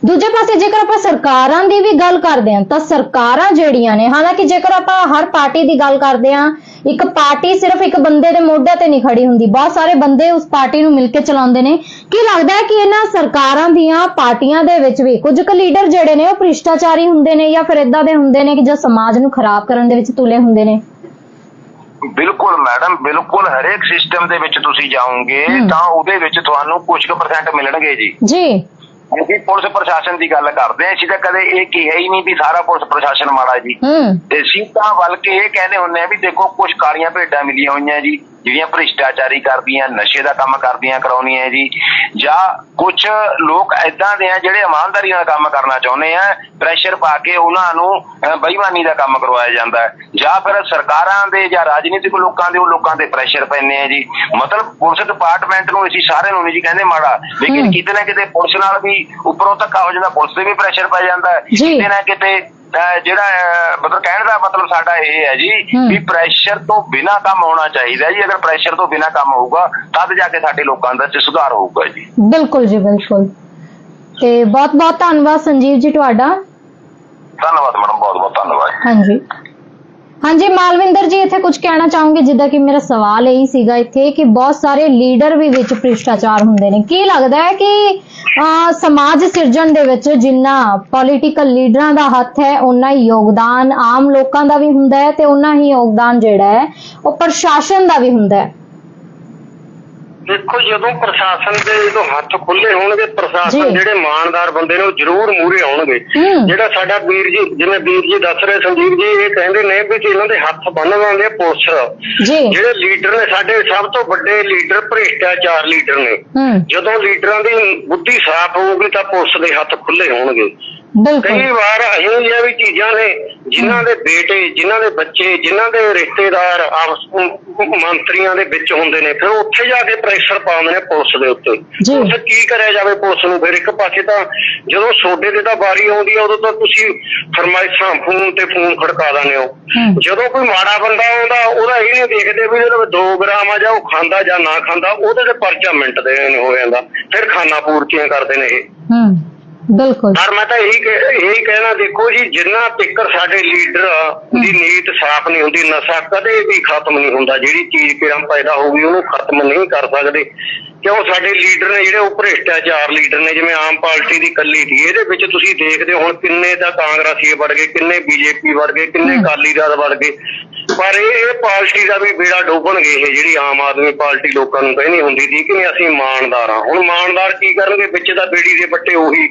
ਦੂਜੇ ਪਾਸੇ ਜੇਕਰ ਆਪਾਂ ਸਰਕਾਰਾਂ ਦੀ ਵੀ ਗੱਲ ਕਰਦੇ ਹਾਂ, ਤਾਂ ਸਰਕਾਰਾਂ ਜਿਹੜੀਆਂ ਨੇ, ਹਾਲਾਂਕਿ ਜੇਕਰ ਆਪਾਂ ਹਰ ਪਾਰਟੀ ਦੀ ਗੱਲ ਕਰਦੇ ਹਾਂ, ਇੱਕ ਪਾਰਟੀ ਸਿਰਫ ਇੱਕ ਬੰਦੇ ਦੇ ਮੋਢੇ ਤੇ ਨਹੀਂ ਖੜੀ ਹੁੰਦੀ, ਬਹੁਤ ਸਾਰੇ ਬੰਦੇ ਉਸ ਪਾਰਟੀ ਨੂੰ ਮਿਲ ਕੇ ਚਲਾਉਂਦੇ ਨੇ। ਕੀ ਲੱਗਦਾ ਹੈ ਕਿ ਇਹਨਾਂ ਸਰਕਾਰਾਂ ਦੀਆਂ ਪਾਰਟੀਆਂ ਦੇ ਵਿੱਚ ਵੀ ਕੁਝ ਕੁ ਲੀਡਰ ਜਿਹੜੇ ਨੇ, ਉਹ ਭ੍ਰਿਸ਼ਟਾਚਾਰੀ ਹੁੰਦੇ ਨੇ ਜਾਂ ਫਿਰ ਇਦਾਂ ਦੇ ਹੁੰਦੇ ਨੇ ਕਿ ਜੋ ਸਮਾਜ ਨੂੰ ਖਰਾਬ ਕਰਨ ਦੇ ਵਿੱਚ ਤੁਲੇ ਹੁੰਦੇ ਨੇ?
ਬਿਲਕੁਲ ਮੈਡਮ ਬਿਲਕੁਲ ਹਰੇਕ ਸਿਸਟਮ ਦੇ ਵਿੱਚ ਤੁਸੀਂ ਜਾਓਗੇ। ਤਾਂ ਉਹਦੇ ਵਿੱਚ ਤੁਹਾਨੂੰ ਕੁਝ ਕੁ ਪਰਸੈਂਟ ਮਿਲਣਗੇ ਜੀ।
ਜੀ।
ਅਸੀਂ ਪੁਲਿਸ ਪ੍ਰਸ਼ਾਸਨ ਦੀ ਗੱਲ ਕਰਦੇ ਹਾਂ ਅਸੀਂ ਤਾਂ ਕਦੇ ਇਹ ਕਿਹਾ ਹੀ ਨਹੀਂ ਵੀ ਸਾਰਾ ਪੁਲਿਸ ਪ੍ਰਸ਼ਾਸਨ ਮਾੜਾ ਜੀ। ਤੇ ਅਸੀਂ ਤਾਂ ਬਲਕਿ ਇਹ ਕਹਿੰਦੇ ਹੁੰਦੇ ਆ ਵੀ ਦੇਖੋ ਕੁਝ ਕਾਲੀਆਂ ਭੇਡਾਂ ਮਿਲੀਆਂ ਹੋਈਆਂ ਜੀ। ਜਿਹੜੀਆਂ ਭ੍ਰਿਸ਼ਟਾਚਾਰੀ ਕਰਦੀਆਂ ਨਸ਼ੇ ਦਾ ਕੰਮ ਕਰਦੀਆਂ ਕਰਾਉਣੀਆਂ ਜੀ। ਜਾਂ ਕੁਝ ਲੋਕ ਐਦਾਂ ਦੇ ਆ ਜਿਹੜੇ ਇਮਾਨਦਾਰੀ ਨਾਲ ਕੰਮ ਕਰਨਾ ਚਾਹੁੰਦੇ ਆ ਪ੍ਰੈਸ਼ਰ ਪਾ ਕੇ ਉਹਨਾਂ ਨੂੰ ਬੇਈਮਾਨੀ ਦਾ ਕੰਮ ਕਰਵਾਇਆ ਜਾਂਦਾ ਹੈ। ਜਾਂ ਫਿਰ ਸਰਕਾਰਾਂ ਦੇ ਜਾਂ ਰਾਜਨੀਤਿਕ ਲੋਕਾਂ ਦੇ ਉਹ ਲੋਕਾਂ ਤੇ ਪ੍ਰੈਸ਼ਰ ਪੈਂਦੇ ਆ ਜੀ। ਮਤਲਬ ਪੁਲਿਸ ਡਿਪਾਰਟਮੈਂਟ ਨੂੰ ਅਸੀਂ ਸਾਰਿਆਂ ਨੂੰ ਨਹੀਂ ਜੀ ਕਹਿੰਦੇ ਮਾੜਾ। ਲੇਕਿਨ। ਕਿਤੇ ਨਾ ਕਿਤੇ ਪੁਲਿਸ ਨਾਲ ਵੀ ਉੱਪਰੋਂ ਧੱਕਾ ਹੋ ਜਾਂਦਾ ਪੁਲਿਸ ਤੇ ਵੀ ਪ੍ਰੈਸ਼ਰ ਪੈ ਜਾਂਦਾ। ਕਿਤੇ ਨਾ ਕਿਤੇ ਜਿਹੜਾ ਮਤਲਬ ਕਹਿਣ ਦਾ ਮਤਲਬ ਸਾਡਾ ਇਹ ਹੈ ਜੀ। ਵੀ ਪ੍ਰੈਸ਼ਰ ਤੋਂ ਬਿਨਾ ਕੰਮ ਹੋਣਾ ਚਾਹੀਦਾ ਜੀ। ਅਗਰ ਪ੍ਰੈਸ਼ਰ ਤੋਂ ਬਿਨਾ ਕੰਮ ਹੋਊਗਾ ਤਦ ਜਾ ਕੇ ਸਾਡੇ ਲੋਕਾਂ ਦਾ ਚ ਸੁਧਾਰ ਹੋਊਗਾ ਜੀ।
ਬਿਲਕੁਲ ਜੀ ਬਿਲਕੁਲ। ਤੇ ਬਹੁਤ ਬਹੁਤ ਧੰਨਵਾਦ ਸੰਜੀਵ ਜੀ ਤੁਹਾਡਾ।
ਧੰਨਵਾਦ ਮੈਡਮ ਬਹੁਤ ਬਹੁਤ ਧੰਨਵਾਦ।
ਹਾਂਜੀ। ਹਾਂਜੀ ਮਾਲਵਿੰਦਰ ਜੀ ਇੱਥੇ ਕੁਝ ਕਹਿਣਾ ਚਾਹੋਗੇ? ਜਿੱਦਾਂ ਕਿ ਮੇਰਾ ਸਵਾਲ ਇਹੀ ਸੀਗਾ ਇੱਥੇ ਕਿ ਬਹੁਤ ਸਾਰੇ ਲੀਡਰ ਵੀ ਵਿੱਚ ਭ੍ਰਿਸ਼ਟਾਚਾਰ ਹੁੰਦੇ ਨੇ। ਕੀ ਲੱਗਦਾ ਹੈ ਕਿ ਅਹ, ਸਮਾਜ ਸਿਰਜਣ ਦੇ ਵਿੱਚ ਜਿੰਨਾ ਪੋਲੀਟੀਕਲ ਲੀਡਰਾਂ ਦਾ ਹੱਥ ਹੈ ਉਨਾ ਹੀ ਯੋਗਦਾਨ ਆਮ ਲੋਕਾਂ ਦਾ ਵੀ ਹੁੰਦਾ ਹੈ ਤੇ ਉਨਾ ਹੀ ਯੋਗਦਾਨ ਜਿਹੜਾ ਹੈ ਉਹ ਪ੍ਰਸ਼ਾਸਨ ਦਾ ਵੀ ਹੁੰਦਾ ਹੈ।
ਦੇਖੋ ਜਦੋਂ ਪ੍ਰਸ਼ਾਸਨ ਦੇ ਜਦੋਂ ਹੱਥ ਖੁੱਲੇ ਹੋਣਗੇ ਪ੍ਰਸ਼ਾਸਨ। ਜਿਹੜੇ ਇਮਾਨਦਾਰ ਬੰਦੇ ਨੇ ਉਹ ਜ਼ਰੂਰ ਮੂਰੇ ਆਉਣਗੇ। ਜਿਹੜਾ ਸਾਡਾ ਵੀਰ ਜੀ ਜਿਵੇਂ ਵੀਰ ਜੀ ਦੱਸ ਰਹੇ ਸੰਜੀਵ ਜੀ ਇਹ ਕਹਿੰਦੇ ਨੇ ਵੀ ਇਹਨਾਂ ਦੇ ਹੱਥ ਬੰਨ ਦਿੰਦੇ ਪੁਲਿਸ ਜਿਹੜੇ ਲੀਡਰ ਨੇ ਸਾਡੇ ਸਭ ਤੋਂ ਵੱਡੇ ਲੀਡਰ ਭ੍ਰਿਸ਼ਟਾਚਾਰ ਲੀਡਰ ਨੇ। ਜਦੋਂ ਲੀਡਰਾਂ ਦੀ ਬੁੱਧੀ ਸਾਫ਼ ਹੋਊਗੀ ਤਾਂ ਪੁਲਿਸ ਦੇ ਹੱਥ ਖੁੱਲੇ ਹੋਣਗੇ।
ਬਿਲਕੁਲ।
ਕਈ ਵਾਰ ਇਹੋ ਜਿਹੀਆਂ ਵੀ ਚੀਜ਼ਾਂ ਨੇ ਜਿਨ੍ਹਾਂ ਦੇ ਬੇਟੇ ਜਿਨ੍ਹਾਂ ਦੇ ਬੱਚੇ ਜਿਨ੍ਹਾਂ ਦੇ ਰਿਸ਼ਤੇਦਾਰ ਆਪਸ ਮੰਤਰੀਆਂ ਦੇ ਵਿੱਚ ਹੁੰਦੇ ਨੇ ਫਿਰ ਉੱਥੇ ਜਾ ਕੇ ਪ੍ਰੈਸ਼ਰ ਪਾਉਂਦੇ ਨੇ ਪੁਲਿਸ ਦੇ ਉੱਤੇ।
ਜੀ।
ਪੁਲਿਸ ਕੀ ਕਰਿਆ ਜਾਵੇ ਪੁਲਿਸ ਨੂੰ? ਫਿਰ ਇੱਕ ਪਾਸੇ ਤਾਂ ਜਦੋਂ ਸੋਡੇ ਤੇ ਤਾਂ ਵਾਰੀ ਆਉਂਦੀ ਆ ਉਦੋਂ ਤਾਂ ਤੁਸੀਂ ਫਰਮਾਇਸ਼ਾਂ ਫੋਨ ਤੇ ਫੋਨ ਖੜਕਾ ਦਿੰਦੇ ਹੋ।
ਹੂੰ।
ਜਦੋਂ ਕੋਈ ਮਾੜਾ ਬੰਦਾ ਆਉਂਦਾ ਉਹਦਾ ਇਹ ਨਹੀਂ ਦੇਖਦੇ ਵੀ ਇਹਦੇ ਵਿੱਚ 2 ਗ੍ਰਾਮ ਆ ਜਾਂ ਉਹ ਖਾਂਦਾ ਜਾਂ ਨਾ ਖਾਂਦਾ ਉਹਦੇ ਤੇ ਪਰਚਾ ਮਿੰਟ ਦੇ ਹੋ ਜਾਂਦਾ। ਫਿਰ ਖਾਨਾ ਪੂਰਤੀਆਂ ਕਰਦੇ ਨੇ ਇਹ।
ਹੂੰ। ਬਿਲਕੁਲ।
ਪਰ ਮੈਂ ਤਾਂ ਇਹੀ ਕਹਿ- ਇਹੀ ਕਹਿਣਾ ਦੇਖੋ ਜੀ ਜਿੰਨਾ ਤਿੱਕਰ ਸਾਡੇ ਲੀਡਰ ਦੀ ਨੀਤ ਸਾਫ਼ ਨਹੀਂ ਹੁੰਦੀ ਨਸ਼ਾ ਕਦੇ ਵੀ ਖਤਮ ਨਹੀਂ ਹੁੰਦਾ। ਜਿਹੜੀ ਚੀਜ਼ ਕਿਰਮ ਪੈਦਾ ਹੋ ਗਈ ਉਹਨੂੰ ਖਤਮ ਨਹੀਂ ਕਰ ਸਕਦੇ। ਕਿਉਂ? ਸਾਡੇ ਲੀਡਰ ਨੇ ਜਿਹੜੇ ਉਹ ਭ੍ਰਿਸ਼ਟਾਚਾਰ ਲੀਡਰ ਨੇ ਜਿਵੇਂ ਆਮ ਪਾਰਟੀ ਦੀ ਕੱਲੀ ਸੀ ਇਹਦੇ ਵਿੱਚ ਤੁਸੀਂ ਦੇਖਦੇ ਹੋ ਹੁਣ ਕਿੰਨੇ ਤਾਂ ਕਾਂਗਰਸੀ ਵੜ ਗਏ ਕਿੰਨੇ ਬੀਜੇਪੀ ਵੜ ਗਏ ਕਿੰਨੇ
ਹਮ।
ਅਕਾਲੀ ਦਲ ਵੜ ਗਏ। ਪਰ ਇਹ ਪਾਰਟੀ ਦਾ ਵੀ ਬੇੜਾ ਡੋਬਣਗੇ ਇਹ ਜਿਹੜੀ ਆਮ ਆਦਮੀ ਪਾਰਟੀ ਲੋਕਾਂ ਨੂੰ ਕਹਿੰਦੀ ਹੁੰਦੀ ਸੀ ਕਿ ਨਹੀਂ ਅਸੀਂ ਇਮਾਨਦਾਰ ਹਾਂ। ਹੁਣ ਇਮਾਨਦਾਰ ਕੀ ਕਰਨਗੇ? ਵਿੱਚ ਤਾਂ ਬੇੜੀ ਦੇ ਪੱਟੇ ਉਹੀ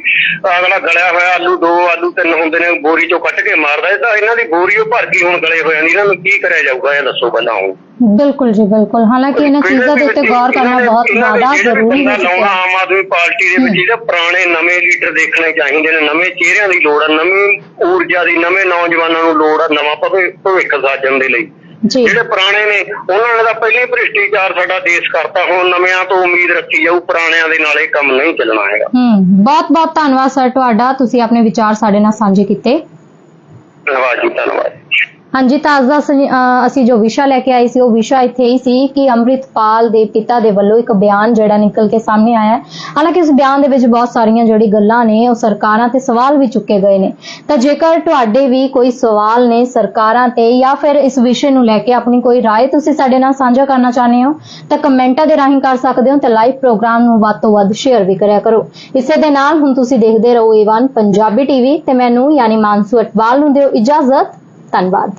ਅਗਲਾ ਗਲਿਆ ਹੋਇਆ ਆਲੂ ਦੋ ਆਲੂ ਤਿੰਨ ਹੁੰਦੇ ਨੇ ਬੋਰੀ ਚੋਂ ਕੱਢ ਕੇ ਮਾਰਦਾ ਇਹ ਤਾਂ ਇਹਨਾਂ ਦੀ ਬੋਰੀ ਉਹ ਭਰ ਗਈ ਹੁਣ ਗਲੇ ਹੋਏ ਨੇ। ਇਹਨਾਂ ਨੂੰ ਕੀ ਕਰਿਆ ਜਾਊਗਾ? ਇਹ ਦੱਸੋ ਪਹਿਲਾਂ ਹੁਣ।
ਬਿਲਕੁਲ ਜੀ ਬਿਲਕੁਲ। ਹਾਲਾਂਕਿ ਇਹਨਾਂ ਚੀਜ਼ਾਂ ਦੇ ਉੱਤੇ ਗੌਰ ਕਰਨਾ ਬਹੁਤ ਜ਼ਿਆਦਾ ਜ਼ਰੂਰੀ ਹੈ
ਲਾਉਣਾ ਆਮ ਆਦਮੀ ਪਾਰਟੀ ਦੇ ਵਿੱਚ ਜਿਹੜੇ ਪੁਰਾਣੇ ਨਵੇਂ ਲੀਡਰ ਦੇਖਣੇ ਚਾਹੀਦੇ ਨੇ। ਨਵੇਂ ਚਿਹਰਿਆਂ ਦੀ ਲੋੜ ਆ ਨਵੀਂ ਊਰਜਾ ਦੀ ਨਵੇਂ ਨੌਜਵਾਨਾਂ ਨੂੰ ਲੋੜ ਆ ਨਵਾਂ ਭਵਿ- ਭਵਿੱਖ ਸਾਜਣ ਦੇ ਲਈ।
ਜੀ।
ਜਿਹੜੇ ਪੁਰਾਣੇ ਨੇ ਉਹਨਾਂ ਨੇ ਤਾਂ ਪਹਿਲਾਂ ਭ੍ਰਿਸ਼ਟਾਚਾਰ ਸਾਡਾ ਦੇਸ਼ ਕਰਤਾ। ਹੁਣ ਨਵਿਆਂ ਤੋਂ ਉਮੀਦ ਰੱਖੀ ਜਾਊ ਪੁਰਾਣਿਆਂ ਦੇ ਨਾਲ ਇਹ ਕੰਮ ਨਹੀਂ ਚੱਲਣਾ ਹੈਗਾ।
ਹੂੰ ਬਹੁਤ ਬਹੁਤ ਧੰਨਵਾਦ ਸਰ ਤੁਹਾਡਾ। ਤੁਸੀਂ ਆਪਣੇ ਵਿਚਾਰ ਸਾਡੇ ਨਾਲ ਸਾਂਝੇ ਕੀਤੇ।
ਧੰਨਵਾਦ ਜੀ ਧੰਨਵਾਦ।
ਹਾਂਜੀ ਤਾਂ ਅੱਜ ਦਾ ਅਸੀਂ- ਅਹ ਅਸੀਂ ਜੋ ਵਿਸ਼ਾ ਲੈ ਕੇ ਆਏ ਸੀ ਉਹ ਵਿਸ਼ਾ ਇੱਥੇ ਹੀ ਸੀ ਕਿ ਅੰਮ੍ਰਿਤਪਾਲ ਦੇ ਪਿਤਾ ਦੇ ਵੱਲੋਂ ਇੱਕ ਬਿਆਨ ਜਿਹੜਾ ਨਿਕਲ ਕੇ ਸਾਹਮਣੇ ਆਇਆ ਹੈ ਹਾਲਾਂਕਿ ਇਸ ਬਿਆਨ ਦੇ ਵਿੱਚ ਬਹੁਤ ਸਾਰੀਆਂ ਜਿਹੜੀ ਗੱਲਾਂ ਨੇ ਉਹ ਸਰਕਾਰਾਂ ਤੇ ਸਵਾਲ ਵੀ ਚੁੱਕੇ ਗਏ ਨੇ ਤਾਂ ਜੇਕਰ ਤੁਹਾਡੇ ਵੀ ਕੋਈ ਸਵਾਲ ਨੇ ਸਰਕਾਰਾਂ ਤੇ ਜਾਂ ਫਿਰ ਇਸ ਵਿਸ਼ੇ ਨੂੰ ਲੈ ਕੇ ਆਪਣੀ ਕੋਈ رائے ਤੁਸੀਂ ਸਾਡੇ ਨਾਲ ਸਾਂਝਾ ਕਰਨਾ ਚਾਹੁੰਦੇ ਹੋ ਤਾਂ ਕਮੈਂਟਾਂ ਦੇ ਰਾਹੀਂ ਕਰ ਸਕਦੇ ਹੋ ਤੇ ਲਾਈਵ ਪ੍ਰੋਗਰਾਮ ਨੂੰ ਵੱਧ ਤੋਂ ਵੱਧ ਸ਼ੇਅਰ ਵੀ ਕਰਿਆ ਕਰੋ ਇਸੇ ਦੇ ਨਾਲ ਹੁਣ ਤੁਸੀਂ ਦੇਖਦੇ ਰਹੋ ਏਵਨ ਪੰਜਾਬੀ ਟੀਵੀ ਤੇ ਮੈਨੂੰ ਯਾਨੀ ਮਾਨਸੂ ਅਟਵਾਲ ਨੂੰ ਦਿਓ ਇਜਾਜ਼ਤ ਧੰਨਵਾਦ